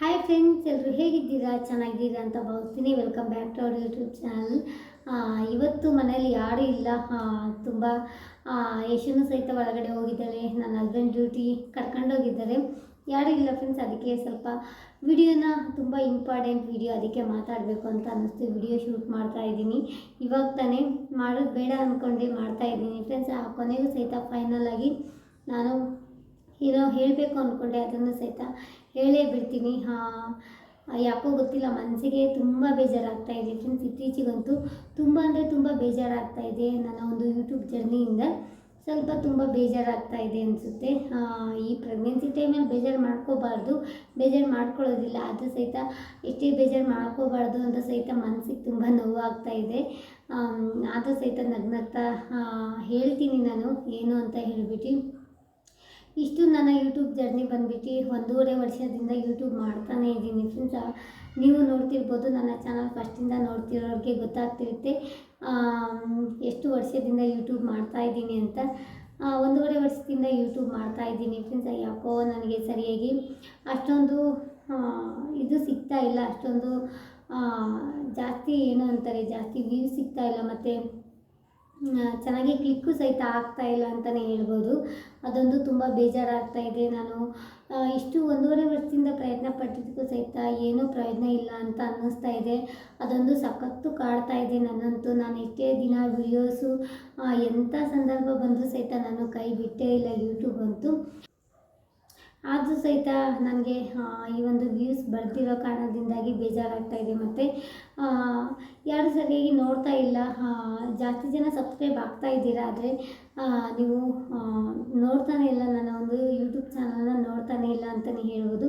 Hi friends ಎಲ್ಲರೂ ಹೇಗಿದ್ದೀರಾ? ಚೆನ್ನಾಗಿದ್ದೀರಾ ಅಂತ ಭಾವಿಸ್ತೀನಿ. Welcome back to our YouTube channel ಇವತ್ತು ಮನೇಲಿ ಯಾರೂ ಇಲ್ಲ. ತುಂಬ ಯಶನು ಸಹಿತ ಒಳಗಡೆ ಹೋಗಿದ್ದಾಳೆ. ನನ್ನ ಹಸ್ಬೆಂಡ್ ಡ್ಯೂಟಿ ಕರ್ಕೊಂಡೋಗಿದ್ದಾರೆ ಯಾರೂ ಇಲ್ಲ ಫ್ರೆಂಡ್ಸ್ ಅದಕ್ಕೆ ಸ್ವಲ್ಪ ವಿಡಿಯೋನ ತುಂಬ ಇಂಪಾರ್ಟೆಂಟ್ ವಿಡಿಯೋ ಅದಕ್ಕೆ ಮಾತಾಡಬೇಕು ಅಂತ ಅನ್ನಿಸ್ತು. ವಿಡಿಯೋ ಶೂಟ್ ಮಾಡ್ತಾ ಇದ್ದೀನಿ. ಇವಾಗ ತಾನೇ ಮಾಡೋದು ಬೇಡ ಅಂದ್ಕೊಂಡೆ ಮಾಡ್ತಾ ಇದ್ದೀನಿ. ಫ್ರೆಂಡ್ಸ್ ಆ ಕೊನೆಗೂ ಸಹಿತ ಫೈನಲ್ ಆಗಿ ನಾನು ಏನೋ ಹೇಳಬೇಕು ಅಂದ್ಕೊಂಡೆ ಅದನ್ನು ಸಹಿತ. ಹೇಳೇ ಬಿಡ್ತೀನಿ. ಹಾಂ, ಯಾಕೋ ಗೊತ್ತಿಲ್ಲ, ಮನಸ್ಸಿಗೆ ತುಂಬ ಬೇಜಾರಾಗ್ತಾ ಇದೆ ಫ್ರೆಂಡ್ಸ್ ಇತ್ತೀಚೆಗಂತೂ ತುಂಬ ಅಂದರೆ ತುಂಬ ಬೇಜಾರಾಗ್ತಾ ಇದೆ ನನ್ನ ಒಂದು ಯೂಟ್ಯೂಬ್ ಜರ್ನಿಯಿಂದ ಸ್ವಲ್ಪ ತುಂಬ ಬೇಜಾರಾಗ್ತಾ ಇದೆ ಅನಿಸುತ್ತೆ. ಈ ಪ್ರೆಗ್ನೆನ್ಸಿ ಟೈಮಲ್ಲಿ ಬೇಜಾರು ಮಾಡ್ಕೋಬಾರ್ದು. ಬೇಜಾರು ಮಾಡ್ಕೊಳ್ಳೋದಿಲ್ಲ. ಅದು ಸಹಿತ ಎಷ್ಟೇ ಬೇಜಾರು ಮಾಡ್ಕೋಬಾರ್ದು ಅಂತ ಸಹಿತ ಮನಸ್ಸಿಗೆ ತುಂಬ ನೋವಾಗ್ತಾ ಇದೆ. ಅದು ಸಹಿತ ನಗ್ನಗ್ತಾ ಹೇಳ್ತೀನಿ ನಾನು. ಏನು ಅಂತ ಹೇಳಿಬಿಟ್ಟು. ಇಷ್ಟು ನನ್ನ ಯೂಟ್ಯೂಬ್ ಜರ್ನಿ ಬಂದ್ಬಿಟ್ಟು ಒಂದೂವರೆ ವರ್ಷದಿಂದ ಯೂಟ್ಯೂಬ್ ಮಾಡ್ತಾನೇ ಇದ್ದೀನಿ ಫ್ರೆಂಡ್ಸ್ ನೀವು ನೋಡ್ತಿರ್ಬೋದು ನನ್ನ ಚಾನಲ್ ಫಸ್ಟಿಂದ ನೋಡ್ತಿರೋರಿಗೆ ಗೊತ್ತಾಗ್ತಿರುತ್ತೆ. ಎಷ್ಟು ವರ್ಷದಿಂದ ಯೂಟ್ಯೂಬ್ ಮಾಡ್ತಾ ಇದ್ದೀನಿ ಅಂತ. ಒಂದೂವರೆ ವರ್ಷದಿಂದ ಯೂಟ್ಯೂಬ್ ಮಾಡ್ತಾ ಇದ್ದೀನಿ ಫ್ರೆಂಡ್ಸ್ ಯಾಕೋ ನನಗೆ ಸರಿಯಾಗಿ ಅಷ್ಟೊಂದು ಇದು ಸಿಗ್ತಾ ಇಲ್ಲ. ಅಷ್ಟೊಂದು ಜಾಸ್ತಿ ಏನು ಅಂತಾರೆ ಜಾಸ್ತಿ ವ್ಯೂ ಸಿಗ್ತಾ ಇಲ್ಲ. ಮತ್ತು ಚೆನ್ನಾಗಿ ಕ್ಲಿಕ್ಕು ಸಹಿತ ಆಗ್ತಾ ಇಲ್ಲ ಅಂತಲೇ ಹೇಳ್ಬೋದು. ಅದೊಂದು ತುಂಬ ಬೇಜಾರಾಗ್ತಾ ಇದೆ ನಾನು. ಇಷ್ಟು ಒಂದೂವರೆ ವರ್ಷದಿಂದ ಪ್ರಯತ್ನ ಪಟ್ಟಿದ್ದಕ್ಕೂ ಸಹಿತ ಏನೂ ಪ್ರಯೋಜನ ಇಲ್ಲ ಅಂತ ಅನ್ನಿಸ್ತಾ ಇದೆ. ಅದೊಂದು ಸಖತ್ತು ಕಾಡ್ತಾ ಇದೆ ನನ್ನಂತೂ. ನಾನು ಎಷ್ಟೇ ದಿನ ವೀಡಿಯೋಸು ಎಂಥ ಸಂದರ್ಭ ಬಂದರೂ ಸಹಿತ ನಾನು ಕೈ ಬಿಟ್ಟೇ ಇಲ್ಲ ಯೂಟ್ಯೂಬ್ ಅಂತೂ. ಆದರೂ ಸಹಿತ ನನಗೆ ಈ ಒಂದು ವ್ಯೂಸ್ ಬರ್ತಿರೋ ಕಾರಣದಿಂದಾಗಿ ಬೇಜಾರಾಗ್ತಾ ಇದೆ. ಮತ್ತು ಯಾರು ಸರಿಯಾಗಿ ನೋಡ್ತಾ ಇಲ್ಲ. ಜಾಸ್ತಿ ಜನ ಸಬ್ಸ್ಕ್ರೈಬ್ ಆಗ್ತಾ ಇದ್ದೀರಾ ಆದರೆ ನೀವು ನೋಡ್ತಾನೆ ಇಲ್ಲ. ನನ್ನ ಒಂದು ಯೂಟ್ಯೂಬ್ ಚಾನಲ್ನ ನೋಡ್ತಾನೆ ಇಲ್ಲ ಅಂತಲೇ ಹೇಳ್ಬೋದು.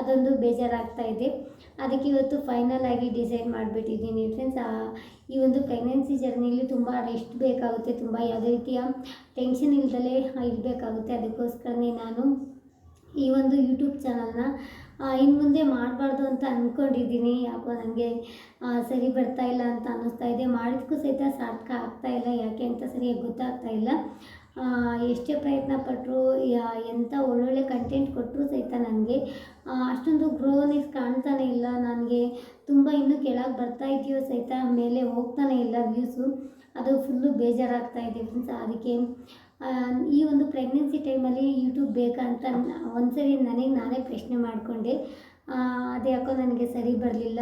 ಅದೊಂದು ಬೇಜಾರಾಗ್ತಾ ಇದೆ. ಅದಕ್ಕೆ ಇವತ್ತು ಫೈನಲ್ ಆಗಿ ಡಿಸೈಡ್ ಮಾಡಿಬಿಟ್ಟಿದ್ದೀನಿ ಫ್ರೆಂಡ್ಸ್ ಈ ಒಂದು ಪ್ರೆಗ್ನೆನ್ಸಿ ಜರ್ನಿಲಿ ತುಂಬ ರೆಸ್ಟ್ ಬೇಕಾಗುತ್ತೆ. ತುಂಬ ಯಾವುದೇ ರೀತಿಯ ಟೆನ್ಷನ್ ಇಲ್ದಲೇ ಇರಬೇಕಾಗುತ್ತೆ. ಅದಕ್ಕೋಸ್ಕರನೇ ನಾನು ಈ ಒಂದು ಯೂಟ್ಯೂಬ್ ಚಾನಲ್ನ ಇನ್ನು ಮುಂದೆ ಮಾಡಬಾರ್ದು ಅಂತ ಅಂದ್ಕೊಂಡಿದ್ದೀನಿ ಯಾಕೋ ನನಗೆ ಸರಿ ಬರ್ತಾ ಇಲ್ಲ ಅಂತ ಅನ್ನಿಸ್ತಾ ಇದೆ. ಮಾಡಿದ್ದಕ್ಕೂ ಸಹಿತ ಸಾರ್ಥಕ ಆಗ್ತಾ ಇಲ್ಲ. ಯಾಕೆ ಅಂತ ಸರಿಯಾಗಿ ಗೊತ್ತಾಗ್ತಾ ಇಲ್ಲ. ಎಷ್ಟೇ ಪ್ರಯತ್ನ ಪಟ್ಟರು ಎಂಥ ಒಳ್ಳೊಳ್ಳೆ ಕಂಟೆಂಟ್ ಕೊಟ್ಟರು ಸಹಿತ ನನಗೆ ಅಷ್ಟೊಂದು ಗ್ರೋನೆಸ್ ಕಾಣ್ತಾನೆ ಇಲ್ಲ. ನನಗೆ ತುಂಬ ಇನ್ನೂ ಕೆಳಗೆ ಬರ್ತಾ ಇದೆಯೋ ಸಹಿತ, ಮೇಲೆ ಹೋಗ್ತಾನೆ ಇಲ್ಲ ವ್ಯೂಸು ಅದು ಫುಲ್ಲು ಬೇಜಾರಾಗ್ತಾ ಇದೆ ಫ್ರೆಂಡ್ಸ್ ಅದಕ್ಕೆ ಈ ಒಂದು ಪ್ರೆಗ್ನೆನ್ಸಿ ಟೈಮಲ್ಲಿ ಯೂಟ್ಯೂಬ್ ಬೇಕಾ ಅಂತ ಒಂದು ಒಂದ್ಸರಿ ನನಗೆ ನಾನೇ ಪ್ರಶ್ನೆ ಮಾಡಿಕೊಂಡೆ. ಅದು ಯಾಕೋ ನನಗೆ ಸರಿ ಬರಲಿಲ್ಲ.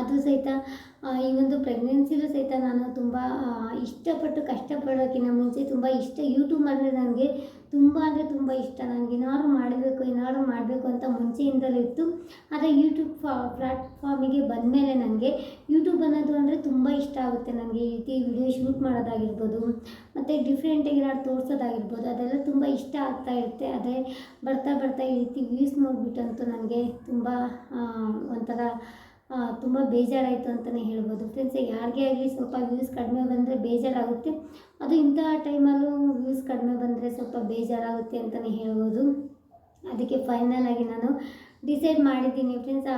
ಅದು ಸಹಿತ ಈ ಒಂದು ಪ್ರೆಗ್ನೆನ್ಸಿಲೂ ಸಹಿತ ನಾನು ತುಂಬ ಇಷ್ಟಪಟ್ಟು ಕಷ್ಟಪಡೋಕ್ಕಿಂತ ಮುಂಚೆ ತುಂಬ ಇಷ್ಟ ಯೂಟ್ಯೂಬ್ ಅಂದರೆ ನನಗೆ ತುಂಬ ಅಂದರೆ ತುಂಬ ಇಷ್ಟ. ನನಗೆ ಏನಾದ್ರು ಮಾಡಬೇಕು ಏನಾದ್ರು ಮಾಡಬೇಕು ಅಂತ ಮುಂಚೆಯಿಂದಲೂ ಇತ್ತು. ಆದರೆ ಯೂಟ್ಯೂಬ್ ಪ್ಲ್ಯಾಟ್ಫಾರ್ಮಿಗೆ ಬಂದಮೇಲೆ ನನಗೆ ಯೂಟ್ಯೂಬ್ ಅನ್ನೋದು ಅಂದರೆ ತುಂಬ ಇಷ್ಟ ಆಗುತ್ತೆ. ನನಗೆ ಈ ರೀತಿ ವಿಡಿಯೋ ಶೂಟ್ ಮಾಡೋದಾಗಿರ್ಬೋದು, ಮತ್ತು ಡಿಫ್ರೆಂಟಾಗಿ ಏನಾದ್ರು ತೋರಿಸೋದಾಗಿರ್ಬೋದು, ಅದೆಲ್ಲ ತುಂಬ ಇಷ್ಟ ಆಗ್ತಾ ಇರುತ್ತೆ. ಆದರೆ ಬರ್ತಾ ಬರ್ತಾ ಈ ರೀತಿ ವ್ಯೂಸ್ ನೋಡಿಬಿಟ್ಟಂತೂ ನನಗೆ ತುಂಬ ಒಂಥರ ತುಂಬ ಬೇಜಾರಾಯಿತು ಅಂತಲೇ ಹೇಳ್ಬೋದು. ಫ್ರೆಂಡ್ಸ್ ಯಾರಿಗೇ ಆಗಲಿ ಸ್ವಲ್ಪ ವ್ಯೂಸ್ ಕಡಿಮೆ ಬಂದರೆ ಬೇಜಾರಾಗುತ್ತೆ. ಅದು ಇಂತಹ ಟೈಮಲ್ಲೂ ವ್ಯೂಸ್ ಕಡಿಮೆ ಬಂದರೆ ಸ್ವಲ್ಪ ಬೇಜಾರಾಗುತ್ತೆ ಅಂತಲೇ ಹೇಳ್ಬೋದು. ಅದಕ್ಕೆ ಫೈನಲ್ ಆಗಿ ನಾನು ಡಿಸೈಡ್ ಮಾಡಿದ್ದೀನಿ. ಫ್ರೆಂಡ್ಸ್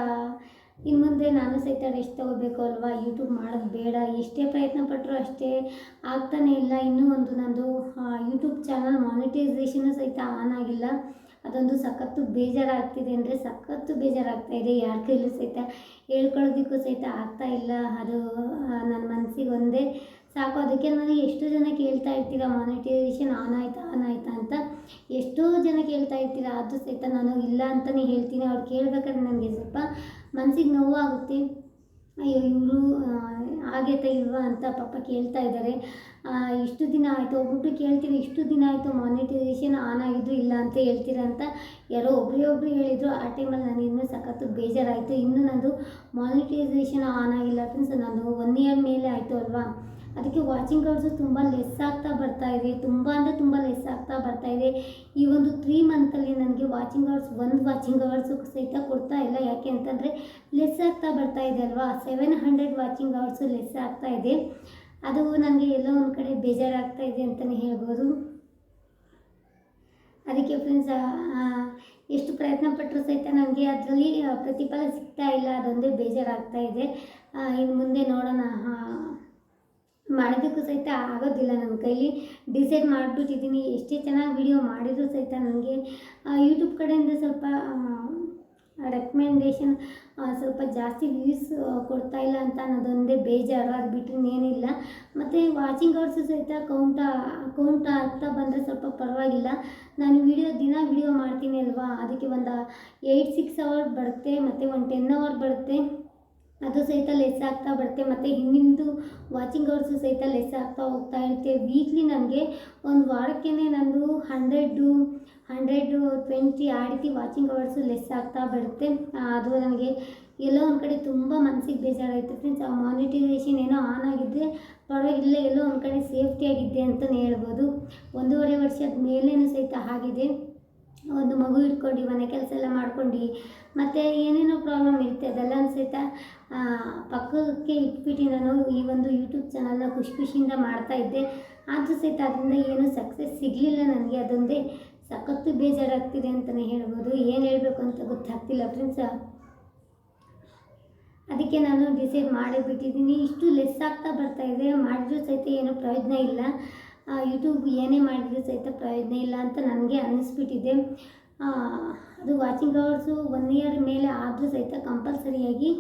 ಇನ್ನು ಮುಂದೆ ನಾನು ಸಹಿತ ರೆಸ್ಟ್ ತಗೋಬೇಕು ಅಲ್ವಾ? ಯೂಟ್ಯೂಬ್ ಮಾಡೋದು ಬೇಡ. ಎಷ್ಟೇ ಪ್ರಯತ್ನ ಪಟ್ಟರು ಅಷ್ಟೇ ಆಗ್ತಾನೇ ಇಲ್ಲ. ಇನ್ನೂ ಒಂದು ನಂದು ಯೂಟ್ಯೂಬ್ ಚಾನಲ್ ಮಾನಿಟೈಸೇಷನು ಸಹಿತ ಆನ್ ಆಗಿಲ್ಲ. ಅದೊಂದು ಸಖತ್ತು ಬೇಜಾರಾಗ್ತಿದೆ ಅಂದರೆ ಸಖತ್ತು ಬೇಜಾರಾಗ್ತಾ ಇದೆ. ಯಾರ ಕೈಲೂ ಸಹಿತ ಹೇಳ್ಕೊಳ್ಳೋದಕ್ಕೂ ಸಹಿತ ಆಗ್ತಾ ಇಲ್ಲ. ಅದು ನನ್ನ ಮನಸ್ಸಿಗೆ ಒಂದೇ ಸಾಕು. ಅದಕ್ಕೆ ನನಗೆ ಎಷ್ಟು ಜನ ಕೇಳ್ತಾ ಇರ್ತೀರ ಮಾನಿಟೈಸೇಷನ್ ಆನ್ ಆಯ್ತಾ ಆನ್ ಆಯ್ತಾ ಅಂತ. ಎಷ್ಟೋ ಜನ ಕೇಳ್ತಾ ಇರ್ತೀರ ಅದು ಸಹಿತ ನಾನು ಇಲ್ಲ ಅಂತಲೇ ಹೇಳ್ತೀನಿ. ಅವ್ರು ಕೇಳ್ಬೇಕಾದ್ರೆ ನನಗೆ ಸ್ವಲ್ಪ ಮನಸ್ಸಿಗೆ ನೋವಾಗುತ್ತೆ. ಅಯ್ಯೋ, ಇವರು ಆಗೈತಾ ಇಲ್ವಾ ಅಂತ ಪಾಪ ಕೇಳ್ತಾ ಇದ್ದಾರೆ. ಇಷ್ಟು ದಿನ ಆಯಿತು ಒಬ್ಬೊಬ್ರು ಕೇಳ್ತೀನಿ ಇಷ್ಟು ದಿನ ಆಯಿತು ಮಾನಿಟೈಸೇಷನ್ ಆನ್ ಆಗಿದ್ದು ಇಲ್ಲ ಅಂತ ಹೇಳ್ತೀರ ಅಂತ ಯಾರೋ ಒಬ್ಬರೇ ಒಬ್ಬರು ಹೇಳಿದರು. ಆ ಟೈಮಲ್ಲಿ ನಾನು ಇನ್ನೂ ಸಖತ್ತು ಬೇಜಾರಾಯಿತು. ಇನ್ನೂ ನಂದು ಮಾನಿಟೈಸೇಷನ್ ಆನ್ ಆಗಿಲ್ಲ ಫ್ರೆಂಡ್ಸ್ ನಾನು ಒನ್ ಇಯರ್ ಮೇಲೆ ಆಯಿತು ಅಲ್ವಾ? ಅದಕ್ಕೆ ವಾಚಿಂಗ್ ಅವರ್ಸು ತುಂಬ ಲೆಸ್ ಆಗ್ತಾ ಬರ್ತಾ ಇದೆ. ತುಂಬ ಅಂದರೆ ತುಂಬ ಲೆಸ್ ಆಗ್ತಾ ಬರ್ತಾ ಇದೆ. ಈ ಒಂದು ತ್ರೀ ಮಂತಲ್ಲಿ ನನಗೆ ವಾಚಿಂಗ್ ಅವರ್ಸ್ ಒಂದು ವಾಚಿಂಗ್ ಅವರ್ಸು ಸಹಿತ ಕೊಡ್ತಾ ಇಲ್ಲ. ಯಾಕೆ ಅಂತಂದರೆ ಲೆಸ್ ಆಗ್ತಾ ಬರ್ತಾ ಇದೆ ಅಲ್ವಾ? Seven hundred watching hours less ಆಗ್ತಾ ಇದೆ. ಅದು ನನಗೆ ಎಲ್ಲೋ ಒಂದು ಕಡೆ ಬೇಜಾರಾಗ್ತಾ ಇದೆ ಅಂತಲೇ ಹೇಳ್ಬೋದು. ಅದಕ್ಕೆ ಫ್ರೆಂಡ್ಸ್ ಎಷ್ಟು ಪ್ರಯತ್ನ ಪಟ್ಟರು ಸಹಿತ ನನಗೆ ಅದರಲ್ಲಿ ಪ್ರತಿಫಲ ಸಿಗ್ತಾ ಇಲ್ಲ. ಅದೊಂದೇ ಬೇಜಾರಾಗ್ತಾ ಇದೆ. ಇನ್ನು ಮುಂದೆ ನೋಡೋಣ. ಮಾಡೋದಕ್ಕೂ ಸಹಿತ ಆಗೋದಿಲ್ಲ ನನ್ನ ಕೈಲಿ. ಡಿಸೈಡ್ ಮಾಡಿಬಿಟ್ಟಿದ್ದೀನಿ. ಎಷ್ಟೇ ಚೆನ್ನಾಗಿ ವಿಡಿಯೋ ಮಾಡಿದರೂ ಸಹಿತ ನನಗೆ ಯೂಟ್ಯೂಬ್ ಕಡೆಯಿಂದ ಸ್ವಲ್ಪ ರೆಕಮೆಂಡೇಷನ್ ಸ್ವಲ್ಪ ಜಾಸ್ತಿ ವ್ಯೂಸ್ ಕೊಡ್ತಾ ಇಲ್ಲ ಅಂತ ಅನ್ನೋದೊಂದೇ ಬೇಜಾರು. ಅದು ಬಿಟ್ಟರೆ ಏನಿಲ್ಲ ಮತ್ತು ವಾಚಿಂಗ್ ಅವರ್ಸು ಸಹಿತ ಕೌಂಟ ಕೌಂಟ್ ಆಗ್ತಾ ಬಂದರೆ ಸ್ವಲ್ಪ ಪರವಾಗಿಲ್ಲ. ನಾನು ವಿಡಿಯೋ ದಿನ ವಿಡಿಯೋ ಮಾಡ್ತೀನಿ ಅಲ್ವಾ? ಅದಕ್ಕೆ ಒಂದು ಏಯ್ಟ್ ಸಿಕ್ಸ್ ಅವರ್ ಬರುತ್ತೆ. ಮತ್ತು ಒಂದು ಟೆನ್ ಅವರ್ ಬರುತ್ತೆ. ಅದು ಸಹಿತ ಲೆಸ್ ಆಗ್ತಾ ಬರುತ್ತೆ. ಮತ್ತು ಹಿಂದಿಂದು ವಾಚಿಂಗ್ ಅವರ್ಸು ಸಹಿತ ಲೆಸ್ ಆಗ್ತಾ ಹೋಗ್ತಾ ಇರುತ್ತೆ. ವೀಕ್ಲಿ ನನಗೆ ಒಂದು ವಾರಕ್ಕೇ ನಂದು ಹಂಡ್ರೆಡ್ಡು ಹಂಡ್ರೆಡು ಟ್ವೆಂಟಿ ಆ ರೀತಿ ವಾಚಿಂಗ್ ಅವರ್ಸು ಲೆಸ್ ಆಗ್ತಾ ಬರುತ್ತೆ. ಅದು ನನಗೆ ಎಲ್ಲೋ ಒಂದು ಕಡೆ ತುಂಬ ಮನಸ್ಸಿಗೆ ಬೇಜಾರಾಯಿತು ಫ್ರೆಂಡ್ಸ್ ಆ ಮಾನಿಟೈಸೇಷನ್ ಏನೋ ಆನ್ ಆಗಿದ್ದರೆ ಪರವಾಗಿಲ್ಲ, ಎಲ್ಲೋ ಒಂದು ಕಡೆ ಸೇಫ್ಟಿಯಾಗಿದ್ದೆ ಅಂತಲೇ ಹೇಳ್ಬೋದು. ಒಂದೂವರೆ ವರ್ಷದ ಮೇಲೇನೂ ಸಹಿತ ಆಗಿದೆ. ಒಂದು ಮಗು ಇಟ್ಕೊಂಡು ಮನೆ ಕೆಲಸ ಎಲ್ಲ ಮಾಡ್ಕೊಂಡು. ಮತ್ತು ಏನೇನೋ ಪ್ರಾಬ್ಲಮ್ ಇರುತ್ತೆ ಅದೆಲ್ಲ ಸಹಿತ ಪಕ್ಕಕ್ಕೆ ಇಟ್ಬಿಟ್ಟು ನಾನು ಈ ಒಂದು ಯೂಟ್ಯೂಬ್ ಚಾನಲ್ನ ಖುಷಿ ಖುಷಿಯಿಂದ ಮಾಡ್ತಾ ಇದ್ದೆ. ಆದರೂ ಸಹಿತ ಅದರಿಂದ ಏನೂ ಸಕ್ಸಸ್ ಸಿಗಲಿಲ್ಲ ನನಗೆ. ಅದೊಂದೇ ಸಖತ್ತು ಬೇಜಾರಾಗ್ತಿದೆ ಅಂತಲೇ ಹೇಳ್ಬೋದು. ಏನು ಹೇಳಬೇಕು ಅಂತ ಗೊತ್ತಾಗ್ತಿಲ್ಲ ಫ್ರೆಂಡ್ಸ ಅದಕ್ಕೆ ನಾನು ಡಿಸೈಡ್ ಮಾಡೇ ಬಿಟ್ಟಿದ್ದೀನಿ. ಇಷ್ಟು ಲೆಸ್ ಆಗ್ತಾ ಬರ್ತಾ ಇದೆ. ಮಾಡಿದ್ರೂ ಸಹಿತ ಏನೂ ಪ್ರಯೋಜನ ಇಲ್ಲ. ಯೂಟ್ಯೂಬ್ ಏನೇ ಮಾಡಿದರೆ ಸಹಿತ ಪ್ರಯೋಜನ ಇಲ್ಲ ಅಂತ ನನಗೆ ಅನ್ನಿಸ್ಬಿಟ್ಟಿದೆ. ಅದು ವಾಚಿಂಗ್ ಅವರ್ಸು ಒನ್ ಇಯರ್ ಮೇಲೆ ಆದರೂ ಸಹಿತ ಕಂಪಲ್ಸರಿಯಾಗಿ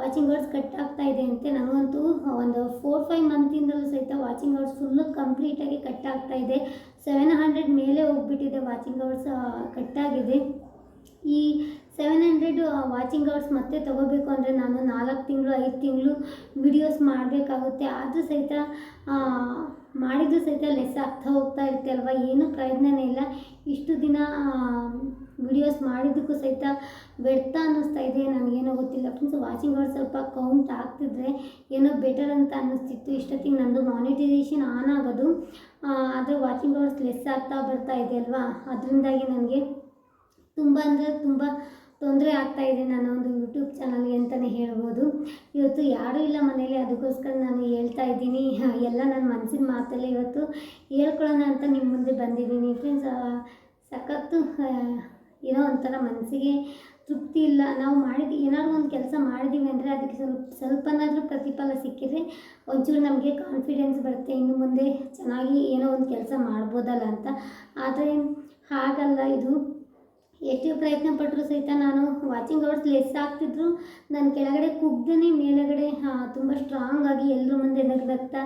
ವಾಚಿಂಗ್ ಅವರ್ಸ್ ಕಟ್ ಆಗ್ತಾ ಇದೆ ಅಂತೆ ನನಗಂತೂ ಒಂದು ಫೋರ್ ಫೈವ್ ಮಂತಿಂದಲೂ ಸಹಿತ ವಾಚಿಂಗ್ ಅವರ್ಸ್ ಫುಲ್ಲು ಕಂಪ್ಲೀಟಾಗಿ ಕಟ್ ಆಗ್ತಾ ಇದೆ. ಸೆವೆನ್ ಹಂಡ್ರೆಡ್ ಮೇಲೆ ಹೋಗ್ಬಿಟ್ಟಿದೆ ವಾಚಿಂಗ್ ಅವರ್ಸ್ ಕಟ್ಟಾಗಿದೆ ಈ ಸೆವೆನ್ ಹಂಡ್ರೆಡ್ ವಾಚಿಂಗ್ ಅವರ್ಸ್ ಮತ್ತೆ ತಗೋಬೇಕು ಅಂದರೆ ನಾನು ನಾಲ್ಕು ತಿಂಗಳು ಐದು ತಿಂಗಳು ವಿಡಿಯೋಸ್ ಮಾಡಬೇಕಾಗುತ್ತೆ. ಆದರೂ ಸಹಿತ ಆ, ಮಾಡಿದ್ದು ಸಹಿತ ಲೆಸ್ ಆಗ್ತಾ ಹೋಗ್ತಾ ಇರುತ್ತೆ ಅಲ್ವಾ? ಏನೂ ಪ್ರಯತ್ನವೇ ಇಲ್ಲ. ಇಷ್ಟು ದಿನ ವಿಡಿಯೋಸ್ ಮಾಡಿದ್ದಕ್ಕೂ ಸಹಿತ ವ್ಯರ್ಥ ಅನ್ನಿಸ್ತಾ ಇದೆ. ನನಗೇನೋ ಗೊತ್ತಿಲ್ಲ. ಫ್ರೆಂಡ್ಸ್ ವಾಚಿಂಗ್ ಅವರ್ ಸ್ವಲ್ಪ ಕೌಂಟ್ ಆಗ್ತಿದ್ರೆ ಏನೋ ಬೆಟರ್ ಅಂತ ಅನ್ನಿಸ್ತಿತ್ತು. ಇಷ್ಟೊತ್ತಿಗೆ ನನ್ನದು ಮಾನಿಟೈಸೇಷನ್ ಆನ್ ಆಗೋದು ಆದರೆ ವಾಚಿಂಗ್ ಅವರ್ಸ್ ಲೆಸ್ ಆಗ್ತಾ ಬರ್ತಾ ಇದೆ ಅಲ್ವಾ? ಅದರಿಂದಾಗಿ ನನಗೆ ತುಂಬ ಅಂದರೆ ತುಂಬ ತೊಂದರೆ ಇದೆ ನನ್ನ ಒಂದು ಯೂಟ್ಯೂಬ್ ಚಾನಲ್ಗೆ ಅಂತಲೇ ಹೇಳ್ಬೋದು. ಇವತ್ತು ಯಾರೂ ಇಲ್ಲ ಮನೇಲಿ ಅದಕ್ಕೋಸ್ಕರ ನಾನು ಹೇಳ್ತಾ ಇದ್ದೀನಿ. ಎಲ್ಲ ನನ್ನ ಮನಸ್ಸಿನ ಮಾತಲ್ಲೇ ಇವತ್ತು ಹೇಳ್ಕೊಳ್ಳೋಣ ಅಂತ ನಿಮ್ಮ ಮುಂದೆ ಬಂದಿದ್ದೀನಿ. ಫ್ರೆಂಡ್ಸ್ ಸಖತ್ತು ಏನೋ ಒಂಥರ ಮನಸ್ಸಿಗೆ ತೃಪ್ತಿ ಇಲ್ಲ. ನಾವು ಮಾಡಿದ, ಏನಾದ್ರು ಒಂದು ಕೆಲಸ ಮಾಡಿದ್ದೀವಿ ಅಂದರೆ ಅದಕ್ಕೆ ಸ್ವಲ್ಪ, ಸ್ವಲ್ಪನಾದರೂ ಪ್ರತಿಫಲ ಸಿಕ್ಕಿದ್ರೆ ಒಂಚೂರು ನಮಗೆ ಕಾನ್ಫಿಡೆನ್ಸ್ ಬರುತ್ತೆ. ಇನ್ನು ಮುಂದೆ ಚೆನ್ನಾಗಿ ಏನೋ ಒಂದು ಕೆಲಸ ಮಾಡ್ಬೋದಲ್ಲ ಅಂತ. ಆದರೆ ಹಾಗಲ್ಲ, ಇದು ಎಷ್ಟು ಪ್ರಯತ್ನ ಪಟ್ಟರು ಸಹಿತ ನಾನು ವಾಚಿಂಗ್ ಅವರ್ಸ್ ಲೆಸ್ ಆಗ್ತಿದ್ರು. ನಾನು ಕೆಳಗಡೆ ಕುಗ್ದೇ ಮೇಲುಗಡೆ ತುಂಬ ಸ್ಟ್ರಾಂಗ್ ಆಗಿ ಎಲ್ಲರ ಮುಂದೆ ನಗ್ನಗ್ತಾ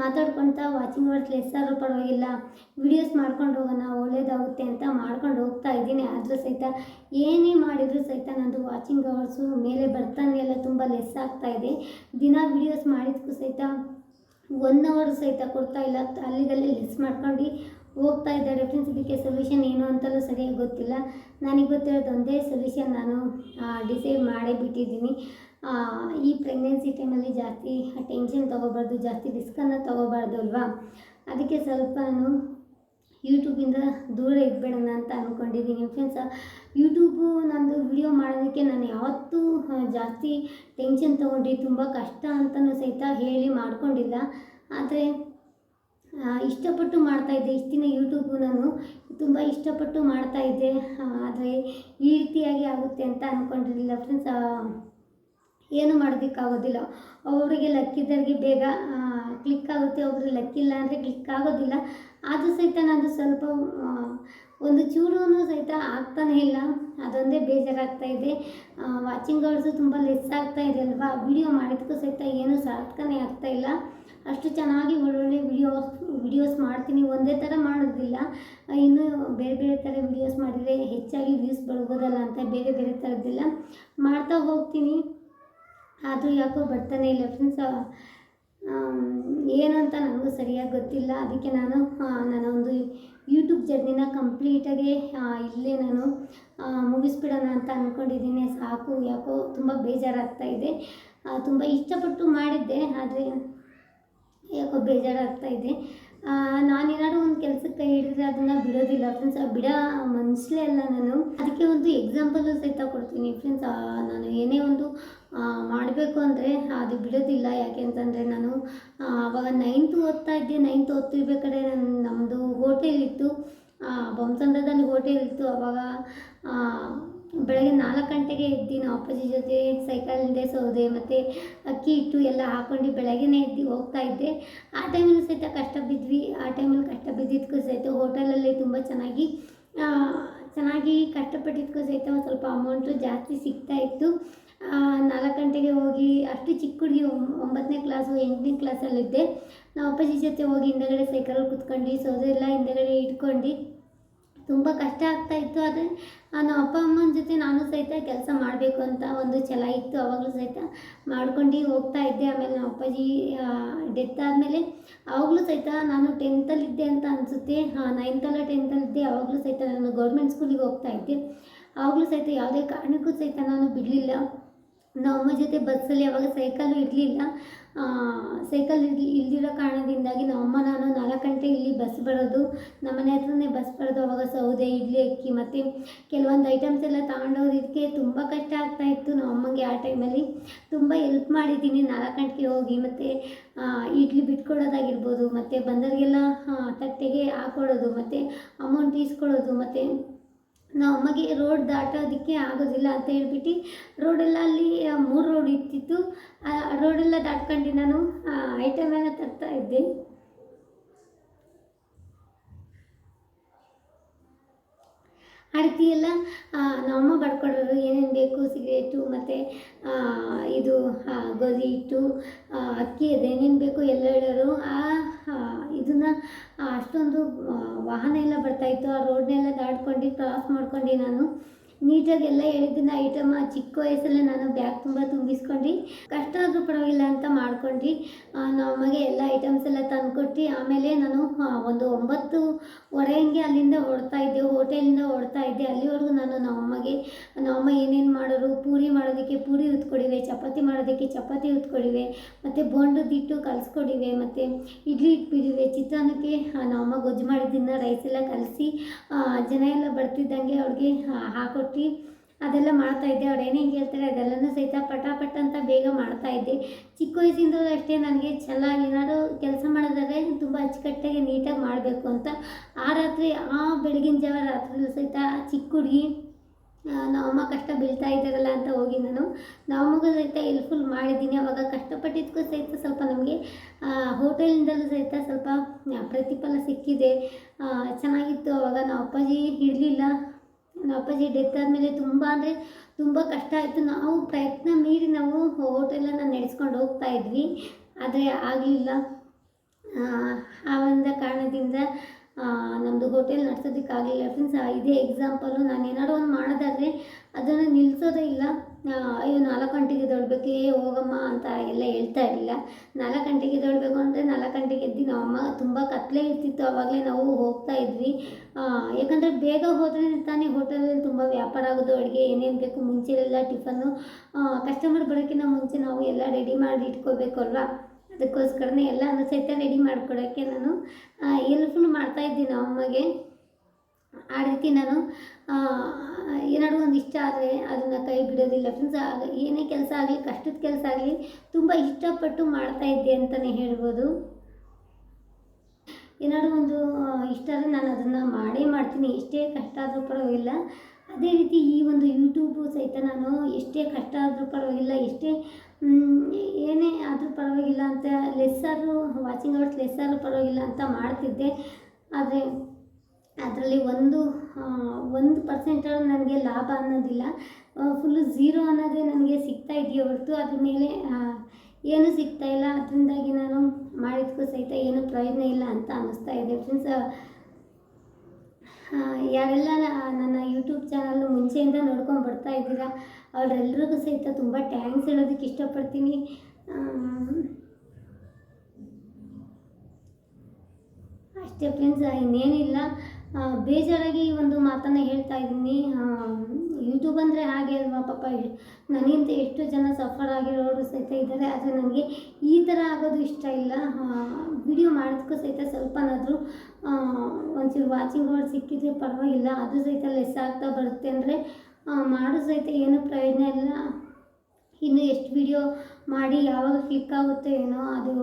ಮಾತಾಡ್ಕೊಳ್ತಾ ವಾಚಿಂಗ್ ಅವರ್ಸ್ ಲೆಸ್ ಆದರೂ ಪರವಾಗಿಲ್ಲ. ವಿಡಿಯೋಸ್ ಮಾಡ್ಕೊಂಡು ಹೋಗೋಣ, ಒಳ್ಳೇದಾಗುತ್ತೆ ಅಂತ ಮಾಡ್ಕೊಂಡು ಹೋಗ್ತಾ ಇದ್ದೀನಿ. ಆದರೂ ಸಹಿತ ಏನೇ ಮಾಡಿದರೂ ಸಹಿತ ನಂದು ವಾಚಿಂಗ್ ಅವರ್ಸು ಮೇಲೆ ಬರ್ತಾನೆ ಎಲ್ಲ ತುಂಬ ಲೆಸ್ ಆಗ್ತಾ ಇದೆ. ದಿನ ವಿಡಿಯೋಸ್ ಮಾಡಿದಕ್ಕೂ ಸಹಿತ ಒನ್ ಅವರ್ ಸಹಿತ ಕೊಡ್ತಾ ಇಲ್ಲ. ಅಲ್ಲಿದಲ್ಲೇ ಲೆಸ್ ಮಾಡ್ಕೊಂಡು ಹೋಗ್ತಾ ಇದ್ದಾರೆ. ಫ್ರೆಂಡ್ಸ್ ಇದಕ್ಕೆ ಸೊಲ್ಯೂಷನ್ ಏನು ಅಂತಲೂ ಸರಿಯಾಗಿ ಗೊತ್ತಿಲ್ಲ. ನನಗೆ ಗೊತ್ತಿರೋದು ಒಂದೇ ಸೊಲ್ಯೂಷನ್ ನಾನು ಡಿಸೈಡ್ ಮಾಡೇ ಬಿಟ್ಟಿದ್ದೀನಿ ಈ ಪ್ರೆಗ್ನೆನ್ಸಿ ಟೈಮಲ್ಲಿ ಜಾಸ್ತಿ ಟೆನ್ಷನ್ ತೊಗೋಬಾರ್ದು, ಜಾಸ್ತಿ ರಿಸ್ಕನ್ನು ತೊಗೋಬಾರ್ದು ಅಲ್ವಾ? ಅದಕ್ಕೆ ಸ್ವಲ್ಪ ನಾನು ಯೂಟ್ಯೂಬಿಂದ ದೂರ ಇದ್ಬೇಡೋಣ ಅಂತ ಅಂದ್ಕೊಂಡಿದ್ದೀನಿ ಫ್ರೆಂಡ್ಸ್ ಯೂಟ್ಯೂಬು ನಂದು ವಿಡಿಯೋ ಮಾಡೋದಕ್ಕೆ ನಾನು ಯಾವತ್ತೂ ಜಾಸ್ತಿ ಟೆನ್ಷನ್ ತೊಗೊಂಡು ತುಂಬ ಕಷ್ಟ ಅಂತಲೂ ಸಹಿತ ಹೇಳಿ ಮಾಡ್ಕೊಂಡಿಲ್ಲ. ಆದರೆ ಇಷ್ಟಪಟ್ಟು ಮಾಡ್ತಾಯಿದ್ದೆ ಇಷ್ಟು ದಿನ ಯೂಟ್ಯೂಬು ನಾನು ತುಂಬ ಇಷ್ಟಪಟ್ಟು ಮಾಡ್ತಾಯಿದ್ದೆ ಆದರೆ ಈ ರೀತಿಯಾಗಿ ಆಗುತ್ತೆ ಅಂತ ಅಂದ್ಕೊಂಡಿರಲಿಲ್ಲ ಫ್ರೆಂಡ್ಸ್ ಏನು ಮಾಡೋದಕ್ಕಾಗೋದಿಲ್ಲ. ಅವರಿಗೆ ಲಕ್ಕಿದ್ದರಿಗೆ ಬೇಗ ಕ್ಲಿಕ್ ಆಗುತ್ತೆ. ಒಬ್ರಿಗೆ ಲಕ್ಕಿಲ್ಲ ಅಂದರೆ ಕ್ಲಿಕ್ ಆಗೋದಿಲ್ಲ. ಆದರೂ ಸಹಿತ ನಾನು ಸ್ವಲ್ಪ ಒಂದು ಚೂರು ಸಹಿತ ಆಗ್ತಾನೇ ಇಲ್ಲ. ಅದೊಂದೇ ಬೇಜಾರಾಗ್ತಾ ಇದೆ. ವಾಚಿಂಗ್ ಅವರ್ಸು ತುಂಬ ಲೆಸ್ ಆಗ್ತಾ ಇದೆ ಅಲ್ವಾ? ವಿಡಿಯೋ ಮಾಡಿದ್ದಕ್ಕೂ ಸಹಿತ ಏನೂ ಸಾರ್ಥಕನೇ ಆಗ್ತಾ ಇಲ್ಲ. ಅಷ್ಟು ಚೆನ್ನಾಗಿ ಒಳ್ಳೊಳ್ಳೆ ವಿಡಿಯೋ ವಿಡಿಯೋಸ್ ಮಾಡ್ತೀನಿ. ಒಂದೇ ಥರ ಮಾಡೋದಿಲ್ಲ. ಇನ್ನೂ ಬೇರೆ ಬೇರೆ ಥರ ವಿಡಿಯೋಸ್ ಮಾಡಿದರೆ ಹೆಚ್ಚಾಗಿ ವ್ಯೂಸ್ ಬರ್ಬೋದಲ್ಲ ಅಂತ ಬೇರೆ ಬೇರೆ ಥರದ್ದೆಲ್ಲ ಮಾಡ್ತಾ ಹೋಗ್ತೀನಿ. ಆದರೂ ಯಾಕೋ ಬರ್ತಾನೆ ಇಲ್ಲ ಫ್ರೆಂಡ್ಸ್ ಏನಂತ ನನಗೂ ಸರಿಯಾಗಿ ಗೊತ್ತಿಲ್ಲ. ಅದಕ್ಕೆ ನಾನು ನನ್ನ ಒಂದು ಯೂಟ್ಯೂಬ್ ಜರ್ನಿನ ಕಂಪ್ಲೀಟಾಗಿ ಇಲ್ಲೇ ನಾನು ಮುಗಿಸ್ಬಿಡೋಣ ಅಂತ ಅಂದ್ಕೊಂಡಿದ್ದೀನಿ ಸಾಕು, ಯಾಕೋ ತುಂಬ ಬೇಜಾರಾಗ್ತಾ ಇದೆ. ತುಂಬ ಇಷ್ಟಪಟ್ಟು ಮಾಡಿದ್ದೆ. ಆದರೆ ಯಾಕೋ ಬೇಜಾರಾಗ್ತಾ ಇದೆ. ನಾನು ಏನಾದರೂ ಒಂದು ಕೆಲಸಕ್ಕೆ ಕೈ ಹಿಡಿದ್ರೆ ಅದನ್ನು ಬಿಡೋದಿಲ್ಲ. ಫ್ರೆಂಡ್ಸ್ ಬಿಡೋ ಮನುಷ್ಯಲೇ ಅಲ್ಲ ನಾನು. ಅದಕ್ಕೆ ಒಂದು ಎಕ್ಸಾಂಪಲು ಸಹಿತ ಕೊಡ್ತೀನಿ. ಫ್ರೆಂಡ್ಸ್ ನಾನು ಏನೇ ಒಂದು ಮಾಡಬೇಕು ಅಂದರೆ ಅದು ಬಿಡೋದಿಲ್ಲ. ಯಾಕೆ ಅಂತಂದರೆ ನಾನು ಆ, ಅವಾಗ ನೈನ್ತ್ ಓದ್ತಾ ಇದ್ದೆ. ನೈನ್ತ್ ಓದ್ತಿರ್ಬೇಕಾದ್ರೆ ನನ್ನ ನಮ್ಮದು ಹೋಟೆಲ್ ಇತ್ತು. ಬೊಮ್ಮಸಂದ್ರದಲ್ಲಿ ಹೋಟೆಲ್ ಇತ್ತು. ಅವಾಗ ಆ, ಬೆಳಗ್ಗೆ ನಾಲ್ಕು ಗಂಟೆಗೆ ಎದ್ದು ಅಪ್ಪಾಜಿ ಜೊತೆ ಸೈಕಲಿಂದ ಸೌದೆ ಮತ್ತು ಅಕ್ಕಿ ಹಿಟ್ಟು ಎಲ್ಲ ಹಾಕ್ಕೊಂಡು ಬೆಳಗ್ಗೆನೇ ಎದ್ದು ಹೋಗ್ತಾ ಇದ್ದೆ. ಆ ಟೈಮಲ್ಲಿ ಸಹಿತ ಕಷ್ಟ ಬಿದ್ವಿ. ಆ ಟೈಮಲ್ಲಿ ಕಷ್ಟ ಬಿದ್ದಿದ್ದಕ್ಕೂ ಸಹಿತ ಹೋಟೆಲಲ್ಲಿ ತುಂಬ ಚೆನ್ನಾಗಿ ಚೆನ್ನಾಗಿ ಕಷ್ಟಪಟ್ಟಿದ್ದಕ್ಕೂ ಸಹಿತ ಒಂದು ಸ್ವಲ್ಪ ಅಮೌಂಟು ಜಾಸ್ತಿ ಸಿಗ್ತಾ ಇತ್ತು. ನಾಲ್ಕು ಗಂಟೆಗೆ ಹೋಗಿ ಅಷ್ಟು ಚಿಕ್ಕ ಹುಡುಗಿ ಒಂಬತ್ತನೇ ಕ್ಲಾಸು ಎಂಟನೇ ಕ್ಲಾಸಲ್ಲಿದ್ದೆ ನಾವು ಅಪ್ಪಾಜಿ ಜೊತೆ ಹೋಗಿ ಹಿಂದಗಡೆ ಸೈಕಲಲ್ಲಿ ಕುತ್ಕೊಂಡು ಸೌದೆಲ್ಲ ಹಿಂದಗಡೆ ಇಟ್ಕೊಂಡು ತುಂಬ ಕಷ್ಟ ಆಗ್ತಾ ಇತ್ತು, ಆದರೆ ನಾನು ಅಪ್ಪ ಅಮ್ಮನ ಜೊತೆ ನಾನು ಸಹಿತ ಕೆಲಸ ಮಾಡಬೇಕು ಅಂತ ಒಂದು ಛಲ ಇತ್ತು, ಅವಾಗಲೂ ಸಹಿತ ಮಾಡ್ಕೊಂಡು ಹೋಗ್ತಾ ಇದ್ದೆ. ಆಮೇಲೆ ನಮ್ಮ ಅಪ್ಪಾಜಿ ಡೆತ್ ಆದಮೇಲೆ ಆವಾಗಲೂ ಸಹಿತ ನಾನು ಟೆಂತಲ್ಲಿದ್ದೆ ಅಂತ ಅನಿಸುತ್ತೆ. ನೈನ್ತಲ್ಲ ಟೆಂತಲ್ಲಿದ್ದೆ ಆವಾಗಲೂ ಸಹಿತ ನಾನು ಗೌರ್ಮೆಂಟ್ ಸ್ಕೂಲಿಗೆ ಹೋಗ್ತಾ ಇದ್ದೆ. ಆವಾಗಲೂ ಸಹಿತ ಯಾವುದೇ ಕಾರಣಕ್ಕೂ ಸಹಿತ ನಾನು ಬಿಡಲಿಲ್ಲ. ನಮ್ಮ ಅಮ್ಮ ಜೊತೆ ಬಸ್ಸಲ್ಲಿ ಅವಾಗ ಸೈಕಲ್ಲು ಇರಲಿಲ್ಲ. ಸೈಕಲ್ ಇರಲಿ, ಇಲ್ದಿರೋ ಕಾರಣದಿಂದಾಗಿ ನಮ್ಮಮ್ಮ ನಾನು ನಾಲ್ಕು ಗಂಟೆ ಇಲ್ಲಿ ಬಸ್ ಬರೋದು. ನಮ್ಮ ಮನೆ ಹತ್ರನೇ ಬಸ್ ಬರೋದು ಅವಾಗ ಸೌದೆ, ಇಡ್ಲಿ, ಅಕ್ಕಿ ಮತ್ತು ಕೆಲವೊಂದು ಐಟಮ್ಸ್ ಎಲ್ಲ ತಗೊಂಡೋಗೋದಕ್ಕೆ ತುಂಬ ಕಷ್ಟ ಆಗ್ತಾ ಇತ್ತು ನಮ್ಮ ಅಮ್ಮಂಗೆ ಆ ಟೈಮಲ್ಲಿ ತುಂಬ ಎಲ್ಪ್ ಮಾಡಿದ್ದೀನಿ ನಾಲ್ಕು ಗಂಟೆಗೆ ಹೋಗಿ. ಮತ್ತು ಇಡ್ಲಿ ಬಿಟ್ಕೊಡೋದಾಗಿರ್ಬೋದು, ಮತ್ತು ಬಂದವರಿಗೆಲ್ಲ ತಟ್ಟೆಗೆ ಹಾಕೊಡೋದು, ಮತ್ತು ಅಮೌಂಟ್ ಈಸ್ಕೊಳ್ಳೋದು, ಮತ್ತು ನಾವು ಅಮ್ಮಗೆ ರೋಡ್ ದಾಟೋದಕ್ಕೆ ಆಗೋದಿಲ್ಲ ಅಂತ ಹೇಳ್ಬಿಟ್ಟು ರೋಡೆಲ್ಲ ಅಲ್ಲಿ ಮೂರು ರೋಡ್ ಇತ್ತಿತ್ತು ಆ ರೋಡೆಲ್ಲ ದಾಟ್ಕೊಂಡು ನಾನು ಐಟಮ್ ಎಲ್ಲ ತರ್ತಾ ಇದ್ದೆ. ಆ ರೀತಿ ಎಲ್ಲ ನಮ್ಮಮ್ಮ ಬಡ್ಕೊಡೋರು ಏನೇನು ಬೇಕು, ಸಿಗರೇಟು ಮತ್ತು ಇದು ಗೋಧಿ ಹಿಟ್ಟು ಅಕ್ಕಿ ಏನೇನು ಬೇಕು ಎಲ್ಲ ಹೇಳೋರು. ಆ ಇದನ್ನು ಅಷ್ಟೊಂದು ವಾಹನ ಎಲ್ಲ ಬರ್ತಾಯಿತ್ತು ಆ ರೋಡ್ನೆಲ್ಲ ದಾಟ್ಕೊಂಡು ಕ್ರಾಸ್ ಮಾಡ್ಕೊಂಡು ನಾನು ನೀಟಾಗಿ ಎಲ್ಲ ಹೇಳಿದ್ದನ್ನ ಐಟಮ್ ಚಿಕ್ಕ ವಯಸ್ಸಲ್ಲೇ ನಾನು ಬ್ಯಾಗ್ ತುಂಬ ತುಂಬಿಸ್ಕೊಂಡು ಕಷ್ಟ ಆದರೂ ಪರವಾಗಿಲ್ಲ ಅಂತ ಮಾಡ್ಕೊಂಡು ನಮಗೆ ಎಲ್ಲ ಐಟಮ್ಸ್ ಎಲ್ಲ ತಂದುಕೊಟ್ಟು ಆಮೇಲೆ ನಾನು ಒಂದು ಒಂಬತ್ತು ಹಂಗೆ ಅಲ್ಲಿಂದ ಹೊಡ್ತಾ ಇದ್ದೆ, ಹೋಟೆಲಿಂದ ಹೊಡ್ತಾ ಇದ್ದೆ. ಅಲ್ಲಿವರೆಗೂ ನಾನು ನಮ್ಮಮ್ಮಗೆ ನಮ್ಮಮ್ಮ ಏನೇನು ಮಾಡೋರು, ಪೂರಿ ಮಾಡೋದಕ್ಕೆ ಪೂರಿ ಉತ್ಕೊಡಿವೆ, ಚಪಾತಿ ಮಾಡೋದಕ್ಕೆ ಚಪಾತಿ ಉತ್ಕೊಡಿವೆ, ಮತ್ತು ಬೋಂಡದಿಟ್ಟು ಕಲಿಸ್ಕೊಡಿವೆ, ಮತ್ತು ಇಡ್ಲಿ ಇಟ್ಬಿಡಿವೆ, ಚಿತ್ರಾನ್ನಕ್ಕೆ ನಮ್ಮಮ್ಮ ಗೊಜ್ಜು ಮಾಡಿದ್ದನ್ನ ರೈಸ್ ಎಲ್ಲ ಕಲಸಿ ಜನ ಎಲ್ಲ ಬರ್ತಿದ್ದಂಗೆ ಅವ್ರಿಗೆ ಹಾಕೊಟ್ಟು ಅದೆಲ್ಲ ಮಾಡ್ತಾ ಇದ್ದೆ. ಅವ್ರು ಏನೇನು ಹೇಳ್ತಾರೆ ಅದೆಲ್ಲನೂ ಸಹಿತ ಪಟ ಪಟ ಅಂತ ಬೇಗ ಮಾಡ್ತಾ ಇದ್ದೆ. ಚಿಕ್ಕ ವಯಸ್ಸಿಂದ ಅಷ್ಟೇ ನನಗೆ ಚೆನ್ನಾಗಿ ಏನಾದರೂ ಕೆಲಸ ಮಾಡೋದಾದ್ರೆ ತುಂಬ ಅಚ್ಚುಕಟ್ಟಾಗಿ ನೀಟಾಗಿ ಮಾಡಬೇಕು ಅಂತ. ಆ ರಾತ್ರಿ, ಆ ಬೆಳಗಿನ ಜಾವ ರಾತ್ರಿ ಸಹಿತ ಚಿಕ್ಕ ಹುಡುಗಿ ನಮ್ಮಮ್ಮ ಕಷ್ಟ ಬೀಳ್ತಾ ಇದ್ದಾರಲ್ಲ ಅಂತ ಹೋಗಿ ನಾನು ನಮ್ಮಗೂ ಸಹಿತ ಹೆಲ್ಪ್ಫುಲ್ ಮಾಡಿದ್ದೀನಿ. ಅವಾಗ ಕಷ್ಟಪಟ್ಟಿದ್ದಕ್ಕೂ ಸಹಿತ ಸ್ವಲ್ಪ ನಮಗೆ ಹೋಟೆಲಿಂದಲೂ ಸಹಿತ ಸ್ವಲ್ಪ ಪ್ರತಿಫಲ ಸಿಕ್ಕಿದೆ. ಚೆನ್ನಾಗಿತ್ತು. ಅವಾಗ ನಮ್ಮ ಅಪ್ಪಾಜಿ ಇರಲಿಲ್ಲ ಅಪ್ಪಾಜಿ ಡೆತ್ ಆದಮೇಲೆ ತುಂಬ ಅಂದರೆ ತುಂಬ ಕಷ್ಟ ಆಯಿತು. ನಾವು ಪ್ರಯತ್ನ ಮೀರಿ ನಾವು ಹೋಟೆಲನ್ನು ನಡೆಸ್ಕೊಂಡು ಹೋಗ್ತಾ ಇದ್ವಿ. ಆದರೆ ಆಗಲಿಲ್ಲ. ಆ ಒಂದು ಕಾರಣದಿಂದ ನಮ್ಮದು ಹೋಟೆಲ್ ನಡೆಸೋದಕ್ಕಾಗಲಿಲ್ಲ. ಫ್ರೆಂಡ್ಸ್ ಇದೇ ಎಕ್ಸಾಂಪಲು ನಾನು ಏನಾದ್ರು ಒಂದು ಮಾಡೋದಾದರೆ ಅದನ್ನು ನಿಲ್ಲಿಸೋದೇ ಇಲ್ಲ. ಅಯ್ಯೋ, ನಾಲ್ಕು ಗಂಟೆಗೆ ಎದ್ದೇಳ್ಬೇಕು. ಏ, ಹೋಗಮ್ಮ ಅಂತ ಎಲ್ಲ ಹೇಳ್ತಾ ಇರಲಿಲ್ಲ. ನಾಲ್ಕು ಗಂಟೆಗೆ ಎದ್ದೇಳ್ಬೇಕು ಅಂದರೆ ನಾಲ್ಕು ಗಂಟೆಗೆ ಎದ್ದು ನಮ್ಮಮ್ಮ ತುಂಬ ಕತ್ತಲೆ ಇರ್ತಿತ್ತು. ಆವಾಗಲೇ ನಾವು ಹೋಗ್ತಾ ಇದ್ವಿ. ಯಾಕಂದರೆ ಬೇಗ ಹೋದರೆ ತಾನೇ ಹೋಟೆಲಲ್ಲಿ ತುಂಬ ವ್ಯಾಪಾರ ಆಗೋದು, ಅಡುಗೆ ಏನೇನು ಬೇಕು ಮುಂಚೆಲ್ಲ ಟಿಫನ್ನು ಕಸ್ಟಮರ್ ಬರೋಕ್ಕಿಂತ ಮುಂಚೆ ನಾವು ಎಲ್ಲ ರೆಡಿ ಮಾಡಿ ಇಟ್ಕೋಬೇಕು ಅಲ್ವಾ? ಅದಕ್ಕೋಸ್ಕರನೇ ಎಲ್ಲನೂ ಸಹಿತ ರೆಡಿ ಮಾಡಿಕೊಡೋಕ್ಕೆ ನಾನು ಹೆಲ್ಪ್ಫುಲ್ ಮಾಡ್ತಾ ಇದ್ದೀನಿ ಅಮ್ಮಗೆ. ಆ ರೀತಿ ನಾನು ಏನಾದರೂ ಒಂದು ಇಷ್ಟ ಆದರೆ ಅದನ್ನು ಕೈ ಬಿಡೋದಿಲ್ಲ. ಫ್ರೆಂಡ್ಸ್ ಆಗ ಏನೇ ಕೆಲಸ ಆಗಲಿ, ಕಷ್ಟದ ಕೆಲಸ ಆಗಲಿ, ತುಂಬ ಇಷ್ಟಪಟ್ಟು ಮಾಡ್ತಾ ಇದ್ದೆ ಅಂತಲೇ ಹೇಳ್ಬೋದು. ಏನಾದರೂ ಒಂದು ಇಷ್ಟ ಆದರೆ ನಾನು ಅದನ್ನು ಮಾಡೇ ಮಾಡ್ತೀನಿ. ಎಷ್ಟೇ ಕಷ್ಟ ಆದರೂ ಪರವಾಗಿಲ್ಲ. ಅದೇ ರೀತಿ ಈ ಒಂದು ಯೂಟ್ಯೂಬು ಸಹಿತ ನಾನು ಎಷ್ಟೇ ಕಷ್ಟ ಆದರೂ ಪರವಾಗಿಲ್ಲ, ಎಷ್ಟೇ ಏನೇ ಆದರೂ ಪರವಾಗಿಲ್ಲ ಅಂತ ಲೆಸ್ಸರು ವಾಚಿಂಗ್ ಅವರ್ಸ್ ಲೆಸ್ ಆದರೂ ಪರವಾಗಿಲ್ಲ ಅಂತ ಮಾಡ್ತಿದ್ದೆ. ಆದರೆ ಅದರಲ್ಲಿ ಒಂದು ಒಂದು ಪರ್ಸೆಂಟ್ ನನಗೆ ಲಾಭ ಅನ್ನೋದಿಲ್ಲ. ಫುಲ್ಲು ಝೀರೋ ಅನ್ನೋದೇ ನನಗೆ ಸಿಗ್ತಾ ಇದೆಯೋ ಹೊರತು ಅದ್ರ ಮೇಲೆ ಏನೂ ಸಿಗ್ತಾ ಇಲ್ಲ. ಅದರಿಂದಾಗಿ ನಾನು ಮಾಡಿದ್ಕೂ ಸಹಿತ ಏನೂ ಪ್ರಯೋಜನ ಇಲ್ಲ ಅಂತ ಅನ್ನಿಸ್ತಾ ಇದೆ ಫ್ರೆಂಡ್ಸ್ ಯಾರೆಲ್ಲ ನನ್ನ ಯೂಟ್ಯೂಬ್ ಚಾನಲ್ ಮುಂಚೆಯಿಂದ ನೋಡ್ಕೊಂಡು ಬರ್ತಾ ಇದ್ದೀರಾ ಅವರೆಲ್ರಿಗೂ ಸಹಿತ ತುಂಬ ಟ್ಯಾಂಕ್ಸ್ ಹೇಳೋದಕ್ಕೆ ಇಷ್ಟಪಡ್ತೀನಿ. ಅಷ್ಟೇ ಫ್ರೆಂಡ್ಸ್ ಇನ್ನೇನಿಲ್ಲ. ಬೇಜಾರಾಗಿ ಈ ಒಂದು ಮಾತನ್ನು ಹೇಳ್ತಾ ಇದ್ದೀನಿ. ಯೂಟ್ಯೂಬ್ ಅಂದರೆ ಹಾಗೆ ಅಲ್ವಾ ಪಾಪ ನನಗಿಂತ ಎಷ್ಟು ಜನ ಸಫರ್ ಆಗಿರೋರು ಸಹಿತ ಇದ್ದಾರೆ. ಆದರೆ ನನಗೆ ಈ ಥರ ಆಗೋದು ಇಷ್ಟ ಇಲ್ಲ. ವಿಡಿಯೋ ಮಾಡೋದಕ್ಕೂ ಸಹಿತ ಸ್ವಲ್ಪನಾದರೂ ಒಂಚೂರು ವಾಚಿಂಗ್ ಅವರ್ ಸಿಕ್ಕಿದ್ರೆ ಪರವಾಗಿಲ್ಲ. ಅದು ಸಹಿತ ಲೆಸ್ ಆಗ್ತಾ ಬರುತ್ತೆ ಅಂದರೆ ಮಾಡೋ ಸಹಿತ ಏನು ಪ್ರಯೋಜನ ಇಲ್ಲ. ಇನ್ನು ಎಷ್ಟು ವಿಡಿಯೋ ಮಾಡಿ ಯಾವಾಗ ಕ್ಲಿಕ್ ಆಗುತ್ತೋ ಏನೋ ಅದು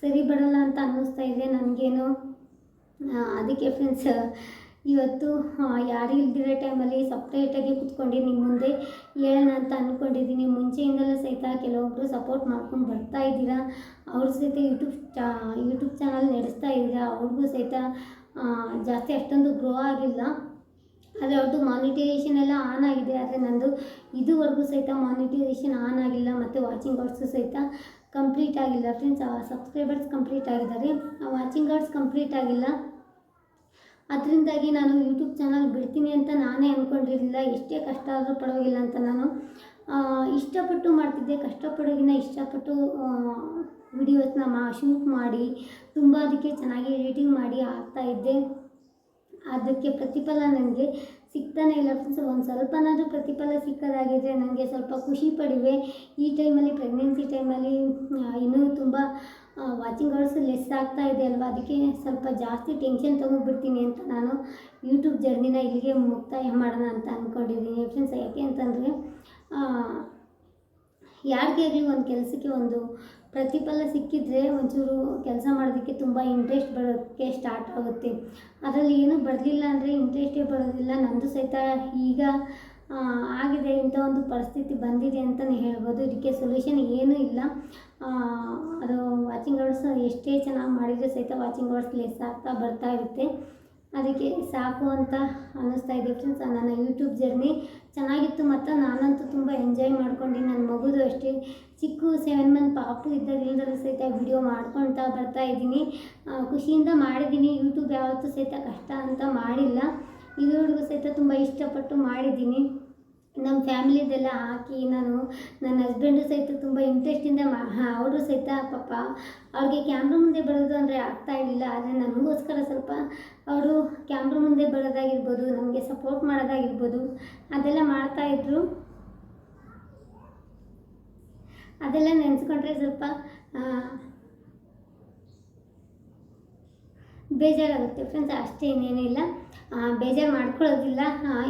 ಸರಿ ಬರಲ್ಲ ಅಂತ ಅನ್ನಿಸ್ತಾ ಇದೆ ನನಗೇನು. ಅದಕ್ಕೆ ಫ್ರೆಂಡ್ಸ್ ಇವತ್ತು ಯಾರು ಇಲ್ದಿರೋ ಟೈಮಲ್ಲಿ ಸಪ್ರೇಟಾಗಿ ಕುತ್ಕೊಂಡು ನಿಮ್ಮ ಮುಂದೆ ಹೇಳೋಣ ಅಂತ ಅಂದ್ಕೊಂಡಿದ್ದೀನಿ ಮುಂಚೆಯಿಂದಲೂ ಸಹಿತ ಕೆಲವೊಬ್ಬರು ಸಪೋರ್ಟ್ ಮಾಡ್ಕೊಂಡು ಬರ್ತಾ ಇದ್ದೀರಾ? ಅವ್ರ ಸಹಿತ ಯೂಟ್ಯೂಬ್ ಚಾ ಯೂಟ್ಯೂಬ್ ಚಾನಲ್ ನಡೆಸ್ತಾ ಇದ್ದೀರಾ? ಅವ್ರಿಗೂ ಸಹಿತ ಜಾಸ್ತಿ ಅಷ್ಟೊಂದು ಗ್ರೋ ಆಗಿಲ್ಲ. ಆದರೆ ಅವ್ರದ್ದು ಮಾನಿಟೈಸೇಷನ್ ಎಲ್ಲ ಆನ್ ಆಗಿದೆ ಆದರೆ ನಂದು ಇದುವರೆಗೂ ಸಹಿತ ಮಾನಿಟೈಸೇಷನ್ ಆನ್ ಆಗಿಲ್ಲ ಮತ್ತು ವಾಚಿಂಗ್ ಅವರ್ಸು ಸಹಿತ ಕಂಪ್ಲೀಟ್ ಆಗಿಲ್ಲ. ಫ್ರೆಂಡ್ಸ್ ಸಬ್ಸ್ಕ್ರೈಬರ್ಸ್ ಕಂಪ್ಲೀಟ್ ಆಗಿದ್ದಾರೆ. ವಾಚಿಂಗ್ ಅವರ್ಸ್ ಕಂಪ್ಲೀಟ್ ಆಗಿಲ್ಲ. ಅದರಿಂದಾಗಿ ನಾನು ಯೂಟ್ಯೂಬ್ ಚಾನಲ್ ಬಿಡ್ತೀನಿ ಅಂತ ನಾನೇ ಅಂದ್ಕೊಂಡಿರಲಿಲ್ಲ ಎಷ್ಟೇ ಕಷ್ಟ ಆದರೂ ಪರವಾಗಿಲ್ಲ ಅಂತ ನಾನು ಆ, ಇಷ್ಟಪಟ್ಟು ಮಾಡ್ತಿದ್ದೆ. ಕಷ್ಟಪಡೋಗಿನ ಇಷ್ಟಪಟ್ಟು ವಿಡಿಯೋಸ್ನ ಮಾ ಶೂಟ್ ಮಾಡಿ ತುಂಬ ಅದಕ್ಕೆ ಚೆನ್ನಾಗಿ ಎಡಿಟಿಂಗ್ ಮಾಡಿ ಹಾಕ್ತಾಯಿದ್ದೆ ಅದಕ್ಕೆ ಪ್ರತಿಫಲ ನನಗೆ ಸಿಗ್ತಾನೆ ಇಲ್ಲ ಫ್ರೆಂಡ್ಸ್ ಒಂದು ಸ್ವಲ್ಪನಾದರೂ ಪ್ರತಿಫಲ ಸಿಕ್ಕದಾಗಿದ್ದರೆ ನನಗೆ ಸ್ವಲ್ಪ ಖುಷಿ ಪಡಿವೆ. ಈ ಟೈಮಲ್ಲಿ ಪ್ರೆಗ್ನೆನ್ಸಿ ಟೈಮಲ್ಲಿ ಇನ್ನೂ ತುಂಬ ವಾಚಿಂಗ್ ಅವರ್ಸ್ ಲೆಸ್ ಆಗ್ತಾ ಇದೆ ಅಲ್ವಾ? ಅದಕ್ಕೆ ಸ್ವಲ್ಪ ಜಾಸ್ತಿ ಟೆನ್ಷನ್ ತೊಗೊಂಡ್ಬಿಡ್ತೀನಿ ಅಂತ ನಾನು ಯೂಟ್ಯೂಬ್ ಜರ್ನಿನ ಇಲ್ಲಿಗೆ ಮುಕ್ತಾಯ ಮಾಡೋಣ ಅಂತ ಅಂದ್ಕೊಂಡಿದ್ದೀನಿ ಫ್ರೆಂಡ್ಸ್ ಯಾಕೆ ಅಂತಂದರೆ ಯಾರಿಗೇ ಆಗಲಿ ಒಂದು ಕೆಲಸಕ್ಕೆ ಒಂದು ಪ್ರತಿಫಲ ಸಿಕ್ಕಿದ್ರೆ ಒಂಚೂರು ಕೆಲಸ ಮಾಡೋದಕ್ಕೆ ತುಂಬ ಇಂಟ್ರೆಸ್ಟ್ ಬರೋಕ್ಕೆ ಸ್ಟಾರ್ಟ್ ಆಗುತ್ತೆ. ಅದರಲ್ಲಿ ಏನೂ ಬರಲಿಲ್ಲ ಅಂದರೆ ಇಂಟ್ರೆಸ್ಟೇ ಬರೋದಿಲ್ಲ. ನಂದು ಸಹಿತ ಈಗ ಆಗಿದೆ ಇಂಥ ಒಂದು ಪರಿಸ್ಥಿತಿ ಬಂದಿದೆ ಅಂತಲೇ ಹೇಳ್ಬೋದು. ಇದಕ್ಕೆ ಸೊಲ್ಯೂಷನ್ ಏನೂ ಇಲ್ಲ. ಅದು ವಾಚಿಂಗ್ ಅವರ್ಸ್ ಎಷ್ಟೇ ಚೆನ್ನಾಗಿ ಮಾಡಿದರೂ ಸಹಿತ ವಾಚಿಂಗ್ ಅವರ್ಸ್ ಲೆಸ್ ಆಗ್ತಾ ಬರ್ತಾ ಇರುತ್ತೆ. ಅದಕ್ಕೆ ಸಾಕು ಅಂತ ಅನ್ನಿಸ್ತಾ ಇದೆ ಫ್ರೆಂಡ್ಸ್ ನನ್ನ ಯೂಟ್ಯೂಬ್ ಜರ್ನಿ ಚೆನ್ನಾಗಿತ್ತು ಮತ್ತು ನಾನಂತೂ ತುಂಬ ಎಂಜಾಯ್ ಮಾಡ್ಕೊಂಡು. ನನ್ನ ಮಗುದು ಅಷ್ಟೇ. ಚಿಕ್ಕ ಸೆವೆನ್ ಮಂತ್ ಪಾಪು ಇದ್ದಾಗಲಿಂದಲೂ ಸಹಿತ ವಿಡಿಯೋ ಮಾಡ್ಕೊಳ್ತಾ ಬರ್ತಾ ಇದ್ದೀನಿ. ಖುಷಿಯಿಂದ ಮಾಡಿದ್ದೀನಿ. ಯೂಟ್ಯೂಬ್ ಯಾವತ್ತೂ ಸಹಿತ ಕಷ್ಟ ಅಂತ ಮಾಡಿಲ್ಲ. ಇದುವರೆಗೂ ಸಹಿತ ತುಂಬ ಇಷ್ಟಪಟ್ಟು ಮಾಡಿದ್ದೀನಿ. ನಮ್ಮ ಫ್ಯಾಮಿಲಿದೆಲ್ಲ ಹಾಕಿ ನಾನು ನನ್ನ ಹಸ್ಬೆಂಡು ಸಹಿತ ತುಂಬ ಇಂಟ್ರೆಸ್ಟಿಂದ ಮಾ ಅವರು ಸಹಿತ ಪಾಪ ಅವ್ರಿಗೆ ಕ್ಯಾಮ್ರಾ ಮುಂದೆ ಬರೋದು ಅಂದರೆ ಆಗ್ತಾ ಇರಲಿಲ್ಲ ಆದರೆ ನಮಗೋಸ್ಕರ ಸ್ವಲ್ಪ ಅವರು ಕ್ಯಾಮ್ರಾ ಮುಂದೆ ಬರೋದಾಗಿರ್ಬೋದು ನನಗೆ ಸಪೋರ್ಟ್ ಮಾಡೋದಾಗಿರ್ಬೋದು, ಅದೆಲ್ಲ ಮಾಡ್ತಾಯಿದ್ರು ಅದೆಲ್ಲ ನೆನೆಸ್ಕೊಂಡ್ರೆ ಸ್ವಲ್ಪ ಬೇಜಾರಾಗುತ್ತೆ. ಫ್ರೆಂಡ್ಸ್ ಅಷ್ಟೇ ಇನ್ನೇನಿಲ್ಲ ಬೇಜಾರು ಮಾಡ್ಕೊಳ್ಳೋದಿಲ್ಲ.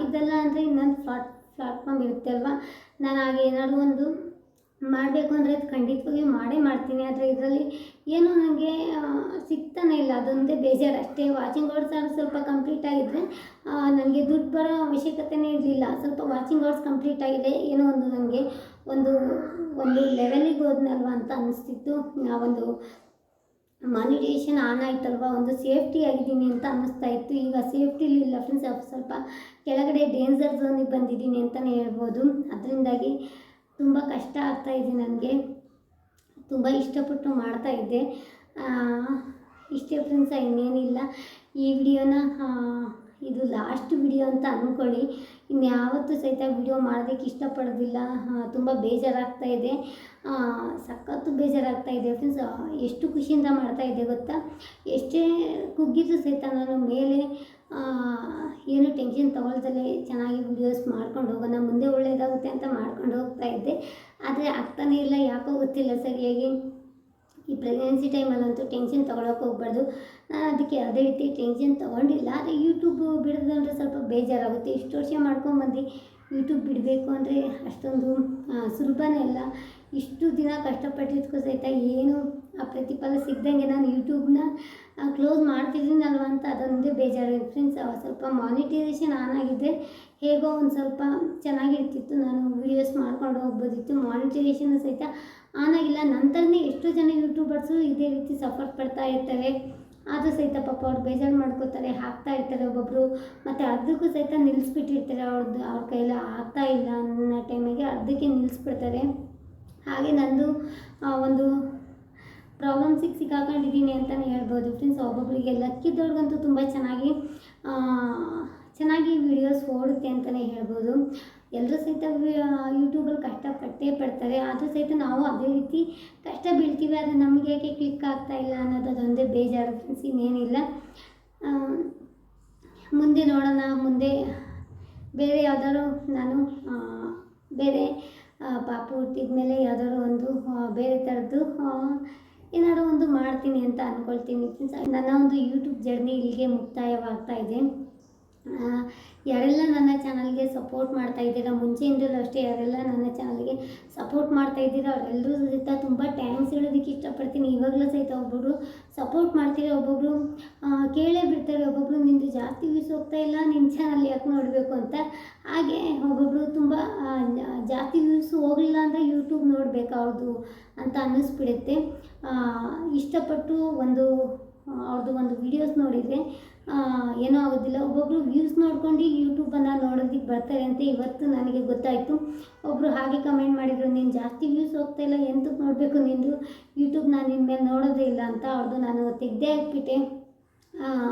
ಇದೆಲ್ಲ ಅಂದರೆ ಇನ್ನೊಂದು ಫ್ಲಾಟ್ ಪ್ಲಾಟ್ಫಾರ್ಮ್ ಇರುತ್ತೆ ಅಲ್ವಾ? ನಾನು ಆಗ ಏನಾದರೂ ಒಂದು ಮಾಡಬೇಕು ಅಂದರೆ ಅದು ಖಂಡಿತವಾಗಿಯೂ ಮಾಡೇ ಮಾಡ್ತೀನಿ. ಆದರೆ ಇದರಲ್ಲಿ ಏನೂ ನನಗೆ ಸಿಗ್ತಾನೆ ಇಲ್ಲ. ಅದೊಂದೇ ಬೇಜಾರು ಅಷ್ಟೇ. ವಾಚಿಂಗ್ ಅವರ್ಸ್ ಆದರೂ ಸ್ವಲ್ಪ ಕಂಪ್ಲೀಟ್ ಆಗಿದ್ದರೆ ನನಗೆ ದುಡ್ಡು ಬರೋ ಅವಶ್ಯಕತೆನೇ ಇರಲಿಲ್ಲ. ಸ್ವಲ್ಪ ವಾಚಿಂಗ್ ಅವರ್ಸ್ ಕಂಪ್ಲೀಟ್ ಆಗಿದೆ. ಏನೋ ಒಂದು ನನಗೆ ಒಂದು ಒಂದು ಲೆವೆಲಿಗೆ ಹೋದ್ನಲ್ವ ಅಂತ ಅನಿಸ್ತಿತ್ತು. ಆ, ಒಂದು ಮಾನಿಟೇಷನ್ ಆನ್ ಆಯ್ತಲ್ವ? ಒಂದು ಸೇಫ್ಟಿ ಆಗಿದ್ದೀನಿ ಅಂತ ಅನ್ನಿಸ್ತಾ ಇತ್ತು. ಈಗ ಸೇಫ್ಟಿಲಿ ಇಲ್ಲ ಫ್ರೆಂಡ್ಸ್ ಸ್ವಲ್ಪ ಕೆಳಗಡೆ ಡೇಂಜರ್ ಝೋನಿಗೆ ಬಂದಿದ್ದೀನಿ ಅಂತಲೇ ಹೇಳ್ಬೋದು. ಅದರಿಂದಾಗಿ ತುಂಬ ಕಷ್ಟ ಆಗ್ತಾ ಇದೆ ನನಗೆ. ತುಂಬ ಇಷ್ಟಪಟ್ಟು ಮಾಡ್ತಾಯಿದ್ದೆ ಇಷ್ಟೇ ಫ್ರೆಂಡ್ಸ ಇನ್ನೇನಿಲ್ಲ. ಈ ವಿಡಿಯೋನ ಇದು ಲಾಸ್ಟ್ ವಿಡಿಯೋ ಅಂತ ಅಂದ್ಕೊಳ್ಳಿ ಇನ್ಯಾವತ್ತೂ ಸಹಿತ ವಿಡಿಯೋ ಮಾಡೋದಕ್ಕೆ ಇಷ್ಟಪಡೋದಿಲ್ಲ. ತುಂಬ ಬೇಜಾರಾಗ್ತಾ ಇದೆ. ಸಖತ್ತು ಬೇಜಾರಾಗ್ತಾ ಇದೆ. ಫ್ರೆಂಡ್ಸ್ ಎಷ್ಟು ಖುಷಿಯಿಂದ ಮಾಡ್ತಾ ಇದ್ದೆ ಗೊತ್ತಾ? ಎಷ್ಟೇ ಕುಗ್ಗಿದ್ರು ಸಹಿತ ನಾನು ಮೇಲೆ ಏನು ಟೆನ್ಷನ್ ತಗೊಳ್ದಲೇ ಚೆನ್ನಾಗಿ ವಿಡಿಯೋಸ್ ಮಾಡ್ಕೊಂಡು ಹೋಗೋಣ, ಮುಂದೆ ಒಳ್ಳೆಯದಾಗುತ್ತೆ ಅಂತ ಮಾಡ್ಕೊಂಡು ಹೋಗ್ತಾ ಇದ್ದೆ. ಆದರೆ ಆಗ್ತಾನೇ ಇಲ್ಲ. ಯಾಕೋ ಗೊತ್ತಿಲ್ಲ ಸರಿಯಾಗಿ ಈ ಪ್ರೆಗ್ನೆನ್ಸಿ ಟೈಮಲ್ಲಂತೂ ಟೆನ್ಷನ್ ತೊಗೊಳಕ್ಕೆ ಹೋಗ್ಬಾರ್ದು. ನಾನು ಅದಕ್ಕೆ ಯಾವುದೇ ರೀತಿ ಟೆನ್ಷನ್ ತೊಗೊಂಡಿಲ್ಲ. ಆದರೆ ಯೂಟ್ಯೂಬ್ ಬಿಡೋದಂದ್ರೆ ಸ್ವಲ್ಪ ಬೇಜಾರಾಗುತ್ತೆ. ಇಷ್ಟು ವರ್ಷ ಮಾಡ್ಕೊಂಬಂದು ಯೂಟ್ಯೂಬ್ ಬಿಡಬೇಕು ಅಂದರೆ ಅಷ್ಟೊಂದು ಸುಲಭನೇ ಅಲ್ಲ. ಇಷ್ಟು ದಿನ ಕಷ್ಟಪಟ್ಟಿದ್ದಕ್ಕೂ ಸಹಿತ ಏನು ಆ ಪ್ರತಿಫಲ ಸಿಗ್ದಂಗೆ ನಾನು ಯೂಟ್ಯೂಬ್ನ ಕ್ಲೋಸ್ ಮಾಡ್ತಿದ್ದೀನಲ್ವ ಅಂತ ಅದೊಂದೇ ಬೇಜಾರು. ಫ್ರೆಂಡ್ಸ್ ಸ್ವಲ್ಪ ಮಾನಿಟೈಸೇಷನ್ ಆನ್ ಹೇಗೋ ಒಂದು ಸ್ವಲ್ಪ ಚೆನ್ನಾಗಿರ್ತಿತ್ತು. ನಾನು ವೀಡಿಯೋಸ್ ಮಾಡ್ಕೊಂಡು ಹೋಗ್ಬೋದಿತ್ತು. ಮಾನಿಟೈಸೇಷನ್ ಸಹಿತ ಆನ್ ಆಗಿಲ್ಲ. ನಂತರನೇ ಎಷ್ಟೋ ಜನ ಯೂಟ್ಯೂಬರ್ಸು ಇದೇ ರೀತಿ ಸಫರ್ ಪಡ್ತಾ ಇರ್ತಾರೆ. ಆದರೂ ಸಹಿತ ಪಾಪ ಅವ್ರು ಬೇಜಾರು ಮಾಡ್ಕೋತಾರೆ, ಹಾಕ್ತಾ ಇರ್ತಾರೆ ಒಬ್ಬೊಬ್ಬರು ಮತ್ತು ಅರ್ಧಕ್ಕೂ ಸಹಿತ ನಿಲ್ಲಿಸ್ಬಿಟ್ಟಿರ್ತಾರೆ ಅವ್ರದ್ದು ಅವ್ರ ಕೈಯಲ್ಲಿ ಆಗ್ತಾ ಇಲ್ಲ ಅನ್ನೋ ಟೈಮಿಗೆ ಅರ್ಧಕ್ಕೆ ನಿಲ್ಲಿಸ್ಬಿಡ್ತಾರೆ ಹಾಗೆ ನಂದು ಒಂದು ಪ್ರಾಬ್ಲಮ್ಸಿಗೆ ಸಿಕ್ಕಾಕೊಂಡಿದ್ದೀನಿ ಅಂತಲೇ ಹೇಳ್ಬೋದು. ಫ್ರೆಂಡ್ಸ್ ಒಬ್ಬೊಬ್ಬರಿಗೆ ಲಕ್ಕಿದ್ದವ್ರಿಗಂತೂ ತುಂಬ ಚೆನ್ನಾಗಿ ಚೆನ್ನಾಗಿ ವಿಡಿಯೋಸ್ ಓಡುತ್ತೆ ಅಂತಲೇ ಹೇಳ್ಬೋದು. ಎಲ್ಲರೂ ಸಹಿತ ಯೂಟ್ಯೂಬಲ್ಲಿ ಕಷ್ಟಪಟ್ಟೇ ಪಡ್ತಾರೆ. ಆದರೂ ಸಹಿತ ನಾವು ಅದೇ ರೀತಿ ಕಷ್ಟ ಬೀಳ್ತೀವಿ. ಆದರೆ ನಮಗೆ ಯಾಕೆ ಕ್ಲಿಕ್ ಆಗ್ತಾ ಇಲ್ಲ ಅನ್ನೋದು ಅದೊಂದೇ ಬೇಜಾರು ಫ್ರೆಂಡ್ಸ್ ಇನ್ನೇನಿಲ್ಲ. ಮುಂದೆ ನೋಡೋಣ, ಮುಂದೆ ಬೇರೆ ಯಾವ್ದಾದ್ರು ನಾನು ಬೇರೆ ಪಾಪು ಹುಟ್ಟಿದ ಮೇಲೆ ಯಾವ್ದಾದ್ರು ಒಂದು ಬೇರೆ ಥರದ್ದು ಏನಾದ್ರು ಒಂದು ಮಾಡ್ತೀನಿ ಅಂತ ಅಂದ್ಕೊಳ್ತೀನಿ ನನ್ನ ಒಂದು ಯೂಟ್ಯೂಬ್ ಜರ್ನಿ ಇಲ್ಲಿಗೆ ಮುಕ್ತಾಯವಾಗ್ತಾ ಇದೆ. ಯಾರೆಲ್ಲ ನನ್ನ ಚಾನಲ್ಗೆ ಸಪೋರ್ಟ್ ಮಾಡ್ತಾ ಇದ್ದೀರಾ, ಮುಂಚೆಯಿಂದಲೂ ಅಷ್ಟೇ ಯಾರೆಲ್ಲ ನನ್ನ ಚಾನಲ್ಗೆ ಸಪೋರ್ಟ್ ಮಾಡ್ತಾ ಇದ್ದೀರಾ, ಅವರೆಲ್ಲರೂ ಸಹಿತ ತುಂಬ ಟ್ಯಾಂಕ್ಸ್ ಹೇಳೋದಕ್ಕೆ ಇಷ್ಟಪಡ್ತೀನಿ. ಇವಾಗಲೂ ಸಹಿತ ಒಬ್ಬೊಬ್ಬರು ಸಪೋರ್ಟ್ ಮಾಡ್ತೀವಿ ಒಬ್ಬೊಬ್ಬರು ಕೇಳೇ ಬಿಡ್ತಾರೆ ಒಬ್ಬೊಬ್ಬರು ನಿಂದು ಜಾಸ್ತಿ ವ್ಯೂಸ್ ಹೋಗ್ತಾ ಇಲ್ಲ ನಿನ್ನ ಚಾನಲ್ ಯಾಕೆ ನೋಡಬೇಕು ಅಂತ. ಹಾಗೆ ಒಬ್ಬೊಬ್ಬರು ತುಂಬ ಜಾಸ್ತಿ ವ್ಯೂಸ್ ಹೋಗಲಿಲ್ಲ ಅಂದರೆ ಯೂಟ್ಯೂಬ್ ನೋಡಬೇಕು ಅವ್ರದ್ದು ಅಂತ ಅನ್ನಿಸ್ಬಿಡುತ್ತೆ. ಇಷ್ಟಪಟ್ಟು ಒಂದು ಅವ್ರದ್ದು ಒಂದು ವೀಡಿಯೋಸ್ ನೋಡಿದರೆ ಏನೂ ಆಗೋದಿಲ್ಲ. ಒಬ್ಬೊಬ್ಬರು ವ್ಯೂಸ್ ನೋಡ್ಕೊಂಡು ಯೂಟ್ಯೂಬನ್ನು ನೋಡೋದಕ್ಕೆ ಬರ್ತಾರೆ ಅಂತ ಇವತ್ತು ನನಗೆ ಗೊತ್ತಾಯಿತು. ಒಬ್ಬರು ಹಾಗೆ ಕಮೆಂಟ್ ಮಾಡಿದರು, ನೀನು ಜಾಸ್ತಿ ವ್ಯೂಸ್ ಹೋಗ್ತಾ ಇಲ್ಲ ಎಂತಕ್ಕೆ ನೋಡಬೇಕು ನಿಂದು? ಯೂಟ್ಯೂಬ್ ನಾನು ಇನ್ಮೇಲೆ ನೋಡೋದೇ ಇಲ್ಲ ಅಂತ ಅವ್ರದ್ದು ನಾನು ತೆಗ್ದೇ ಹಾಕ್ಬಿಟ್ಟೆ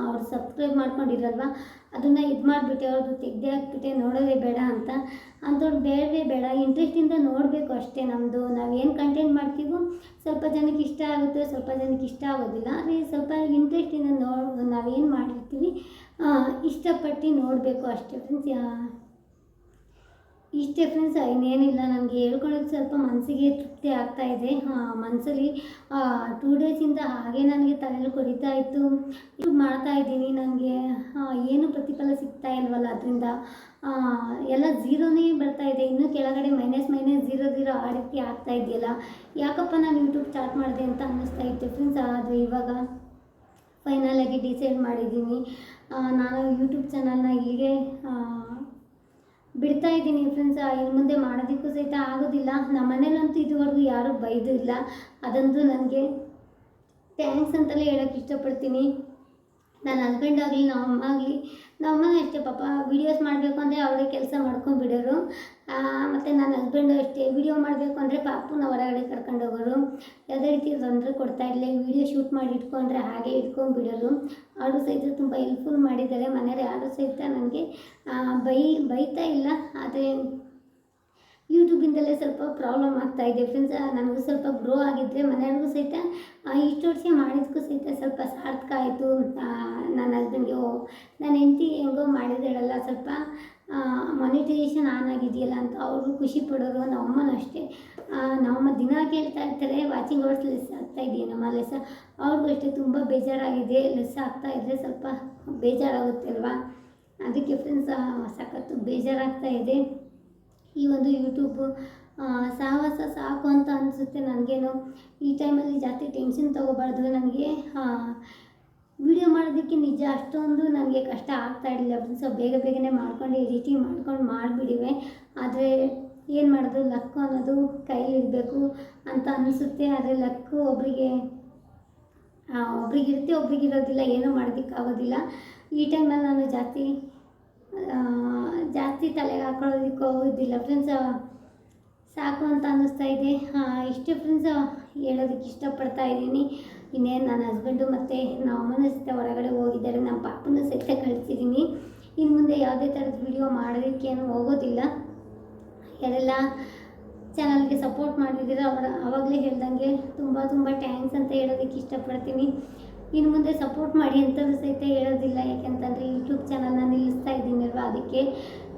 ಅವ್ರು ಸಬ್ಸ್ಕ್ರೈಬ್ ಮಾಡ್ಕೊಂಡಿರಲ್ವ? ಅದನ್ನು ಇದು ಮಾಡಿಬಿಟ್ಟೆ ಅವ್ರದ್ದು ತೆಗೆದೇ ಹಾಕ್ಬಿಟ್ಟೆ, ನೋಡೋದೇ ಬೇಡ ಅಂತ. ಅಂಥವ್ರು ಬೇಡವೇ ಬೇಡ ಇಂಟ್ರೆಸ್ಟಿಂದ ನೋಡಬೇಕು ಅಷ್ಟೇ ನಮ್ಮದು ನಾವೇನು ಕಂಟೆಂಟ್ ಮಾಡ್ತೀವೋ ಸ್ವಲ್ಪ ಜನಕ್ಕೆ ಇಷ್ಟ ಆಗುತ್ತೆ, ಸ್ವಲ್ಪ ಜನಕ್ಕೆ ಇಷ್ಟ ಆಗೋದಿಲ್ಲ. ಆದರೆ ಸ್ವಲ್ಪ ಇಂಟ್ರೆಸ್ಟಿಂದ ನೋಡಿ ನಾವೇನು ಮಾಡಿರ್ತೀವಿ ಇಷ್ಟಪಟ್ಟು ನೋಡಬೇಕು ಅಷ್ಟೇ ಫ್ರೆಂಡ್ಸ್ ಇಷ್ಟೇ ಡಿಫ್ರೆನ್ಸ್ ಇನ್ನೇನಿಲ್ಲ. ನನಗೆ ಹೇಳ್ಕೊಳ್ಳೋದು ಸ್ವಲ್ಪ ಮನಸ್ಸಿಗೆ ತೃಪ್ತಿ ಆಗ್ತಾ ಇದೆ. ಮನಸ್ಸಲ್ಲಿ ಟೂ ಡೇಸಿಂದ ಹಾಗೆ ನನಗೆ ತಲೆಯಲ್ಲಿ ಕೊರಿತಾ ಇತ್ತು. ಇದು ಮಾಡ್ತಾ ಇದ್ದೀನಿ. ನನಗೆ ಏನು ಪ್ರತಿಫಲ ಸಿಗ್ತಾ ಇಲ್ವಲ್ಲ ಅದರಿಂದ. ಎಲ್ಲ ಝೀರೋನೇ ಬರ್ತಾ ಇದೆ. ಇನ್ನೂ ಕೆಳಗಡೆ ಮೈನಸ್ ಮೈನಸ್ ಝೀರೋ ಝೀರೋ ಆ ರೀತಿ ಆಗ್ತಾ ಇದೆಯಲ್ಲ. ಯಾಕಪ್ಪ ನಾನು ಯೂಟ್ಯೂಬ್ ಸ್ಟಾರ್ಟ್ ಮಾಡಿದೆ ಅಂತ ಅನ್ನಿಸ್ತಾ ಇತ್ತು. ಫ್ರೆಂಡ್ಸ್ ಆದರೆ ಇವಾಗ. ಫೈನಲಾಗಿ ಡಿಸೈಡ್ ಮಾಡಿದ್ದೀನಿ. ನಾನು ಯೂಟ್ಯೂಬ್ ಚಾನಲ್ನ ಆ, ಬಿಡ್ತಾ ಇದ್ದೀನಿ ಫ್ರೆಂಡ್ಸ್ ಇನ್ನು ಮುಂದೆ ಮಾಡೋದಕ್ಕೂ ಸಹಿತ ಆಗೋದಿಲ್ಲ. ನಮ್ಮ ಮನೇಲಂತೂ ಇದುವರೆಗೂ ಯಾರೂ ಬೈದು ಇಲ್ಲ. ಅದಂತೂ ನನಗೆ ಥ್ಯಾಂಕ್ಸ್ ಅಂತಲೇ ಹೇಳೋಕ್ಕೆ ಇಷ್ಟಪಡ್ತೀನಿ. ನನ್ನ ಹಸ್ಬೆಂಡ್ ಆಗಲಿ, ನಮ್ಮ ಅಮ್ಮ ಆಗಲಿ, ನಮ್ಮ ಅಮ್ಮನೂ ಅಷ್ಟೇ ಪಾಪ. ವೀಡಿಯೋಸ್ ಮಾಡಬೇಕು ಅಂದರೆ ಅವರೇ ಕೆಲಸ ಮಾಡ್ಕೊಂಡ್ಬಿಡೋರು ಮತ್ತು ನನ್ನ ಹಸ್ಬೆಂಡು ಅಷ್ಟೇ. ವಿಡಿಯೋ ಮಾಡಬೇಕು ಅಂದರೆ ಪಾಪುನ ಹೊರಗಡೆ ಕರ್ಕೊಂಡು ಹೋಗೋರು. ಯಾವುದೇ ರೀತಿ ತೊಂದರೆ ಕೊಡ್ತಾ ಇರಲಿಲ್ಲ ವಿಡಿಯೋ ಶೂಟ್ ಮಾಡಿ ಇಟ್ಕೊಂಡ್ರೆ ಹಾಗೆ ಇಟ್ಕೊಂಡ್ಬಿಡೋರು ಅವರು ಸಹಿತ ತುಂಬ ಹೆಲ್ಪ್ಫುಲ್ ಮಾಡಿದ್ದಾರೆ. ಮನೆಯವ್ರು ಯಾರೂ ಸಹಿತ ನನಗೆ ಬೈ, ಬೈತಾ ಇಲ್ಲ. ಆದರೆ ಯೂಟ್ಯೂಬಿಂದಲೇ ಸ್ವಲ್ಪ ಪ್ರಾಬ್ಲಮ್ ಆಗ್ತಾ ಇದೆ ಫ್ರೆಂಡ್ಸ್. ನನಗೂ ಸ್ವಲ್ಪ ಗ್ರೋ ಆಗಿದ್ದರೆ ಮನೆಯವ್ರಿಗೂ ಸಹಿತ ಇಷ್ಟು ವರ್ಷ ಮಾಡಿದ್ದಕ್ಕೂ ಸಹಿತ ಸ್ವಲ್ಪ ಸಾರ್ಥಕ ಆಯಿತು. ನನ್ನ ಹಸ್ಬೆಂಡ್ಗೆ ಓ, ನನ್ನ ಹೆಂಡತಿ ಹೆಂಗೋ ಮಾಡಿದಾಳಲ್ಲ ಸ್ವಲ್ಪ ಮಾನಿಟೈಸೇಷನ್ ಆನ್ ಆಗಿದೆಯಲ್ಲ ಅಂತ ಅವರು ಖುಷಿ ಪಡೋರು ನಮ್ಮಮ್ಮನೂ ಅಷ್ಟೇ. ನಮ್ಮಮ್ಮ ದಿನ ಕೇಳ್ತಾ ಇರ್ತಾರೆ ವಾಚಿಂಗ್ ಅವರ್ಸ್ ಲೆಸ್ ಆಗ್ತಾ ಇದೆಯಾ ನಮ್ಮ ಲೆಸ್ ಅವ್ರಿಗೂ ಅಷ್ಟೇ ತುಂಬ ಬೇಜಾರಾಗಿದೆ ಲೆಸ್ ಆಗ್ತಾ ಇದ್ದರೆ ಸ್ವಲ್ಪ ಬೇಜಾರಾಗುತ್ತೆ ಅಲ್ವಾ ಅದಕ್ಕೆ ಫ್ರೆಂಡ್ಸ್ ಸಖತ್ತು ಬೇಜಾರಾಗ್ತಾ ಇದೆ. ಈ ಒಂದು ಯೂಟ್ಯೂಬು ಸಾಹಸ ಸಾಕು ಅಂತ ಅನಿಸುತ್ತೆ ನನಗೇನು. ಈ ಟೈಮಲ್ಲಿ ಜಾಸ್ತಿ ಟೆನ್ಷನ್ ತೊಗೋಬಾರ್ದು. ನನಗೆ ವಿಡಿಯೋ ಮಾಡೋದಕ್ಕೆ ನಿಜ ಅಷ್ಟೊಂದು ನನಗೆ ಕಷ್ಟ ಆಗ್ತಾ ಇರಲಿಲ್ಲ. ಸೊ ಬೇಗ ಬೇಗನೆ ಮಾಡ್ಕೊಂಡು ಎಡಿಟಿಂಗ್ ಮಾಡ್ಕೊಂಡು ಮಾಡಿಬಿಡಿವೆ. ಆದರೆ ಏನು ಮಾಡೋದು? ಲಕ್ಕು ಅನ್ನೋದು ಕೈಲಿರಬೇಕು ಅಂತ ಅನಿಸುತ್ತೆ. ಆದರೆ ಲಕ್ಕು ಒಬ್ಬರಿಗೆ ಒಬ್ರಿಗಿರುತ್ತೆ ಒಬ್ರಿಗಿರೋದಿಲ್ಲ. ಏನೂ ಮಾಡೋದಕ್ಕಾಗೋದಿಲ್ಲ. ಈ ಟೈಮಲ್ಲಿ ನಾನು ಜಾಸ್ತಿ ಆ, ಜಾಸ್ತಿ ತಲೆಗೆ ಹಾಕೊಳ್ಳೋದಕ್ಕೆ ಹೋಗೋದಿಲ್ಲ. ಫ್ರೆಂಡ್ಸ್ ಸಾಕು ಅಂತ ಅನ್ನಿಸ್ತಾ ಇದೆ. ಇಷ್ಟು ಫ್ರೆಂಡ್ಸ್ ಹೇಳೋದಕ್ಕೆ ಇಷ್ಟಪಡ್ತಾ ಇದ್ದೀನಿ. ಇನ್ನೇನು ನನ್ನ ಹಸ್ಬೆಂಡು ಮತ್ತು ನಮ್ಮ ಅಮ್ಮನ ಸಹಿತ ಹೊರಗಡೆ ಹೋಗಿದ್ದಾರೆ. ನಮ್ಮ ಪಾಪನ ಸಹಿತ ಕಳಿಸಿದ್ದೀನಿ. ಇನ್ನು ಮುಂದೆ ಯಾವುದೇ ಥರದ ವಿಡಿಯೋ ಮಾಡೋದಕ್ಕೇನು ಹೋಗೋದಿಲ್ಲ. ಯಾರೆಲ್ಲ ಚಾನಲ್ಗೆ ಸಪೋರ್ಟ್ ಮಾಡಿದ್ದೀರ ಅವರ ಆವಾಗಲೇ ಹೇಳ್ದಂಗೆ ತುಂಬ ತುಂಬ ಟ್ಯಾಂಕ್ಸ್ ಅಂತ ಹೇಳೋದಕ್ಕೆ ಇಷ್ಟಪಡ್ತೀನಿ. ಇನ್ನು ಮುಂದೆ ಸಪೋರ್ಟ್ ಮಾಡಿ ಅಂತ ಸಹಿತ ಹೇಳೋದಿಲ್ಲ. ಯಾಕೆಂತಂದರೆ ಯೂಟ್ಯೂಬ್ ಚಾನಲ್ನ ನಿಲ್ಲಿಸ್ತಾ ಇದ್ದೀನಲ್ವ ಅದಕ್ಕೆ.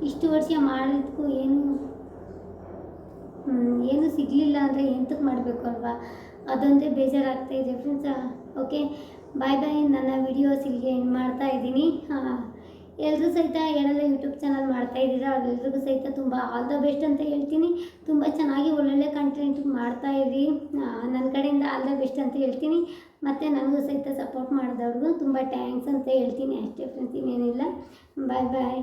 ಇಷ್ಟು ವರ್ಷ ಮಾಡಿದ್ದಕ್ಕೂ ಏನು ಏನು ಸಿಗಲಿಲ್ಲ ಅಂದರೆ ಎಂತಕ್ಕೆ ಮಾಡಬೇಕು ಅಲ್ವಾ? ಅದೊಂದೇ ಬೇಜಾರಾಗ್ತಾ ಇದೆ ಫ್ರೆಂಡ್ಸ್ ಓಕೆ ಬಾಯ್ ಬಾಯ್ ನನ್ನ ವಿಡಿಯೋಸ್ ಇಲ್ಲಿಗೆ ಮಾಡ್ತಾ ಇದ್ದೀನಿ. ಎಲ್ಲರೂ ಸಹಿತ ಏನೆಲ್ಲ ಯೂಟ್ಯೂಬ್ ಚಾನಲ್ ಮಾಡ್ತಾ ಇದ್ದೀರಾ ಅವ್ರೆಲ್ರಿಗೂ ಸಹಿತ ತುಂಬ ಆಲ್ ದ ಬೆಸ್ಟ್ ಅಂತ ಹೇಳ್ತೀನಿ. ತುಂಬ ಚೆನ್ನಾಗಿ ಒಳ್ಳೊಳ್ಳೆ ಕಂಟೆಂಟ್ ಮಾಡ್ತಾ ಇರಿ. ನನ್ನ ಕಡೆಯಿಂದ ಆಲ್ ದ ಬೆಸ್ಟ್ ಅಂತ ಹೇಳ್ತೀನಿ. ಮತ್ತು ನನಗೂ ಸಹಿತ ಸಪೋರ್ಟ್ ಮಾಡಿದವ್ರಿಗೂ ತುಂಬ ಟ್ಯಾಂಕ್ಸ್ ಅಂತ ಹೇಳ್ತೀನಿ. ಅಷ್ಟೇ ಫ್ರೆಂಡ್ಸ್ ಇನ್ನೇನಿಲ್ಲ. ಬಾಯ್ ಬಾಯ್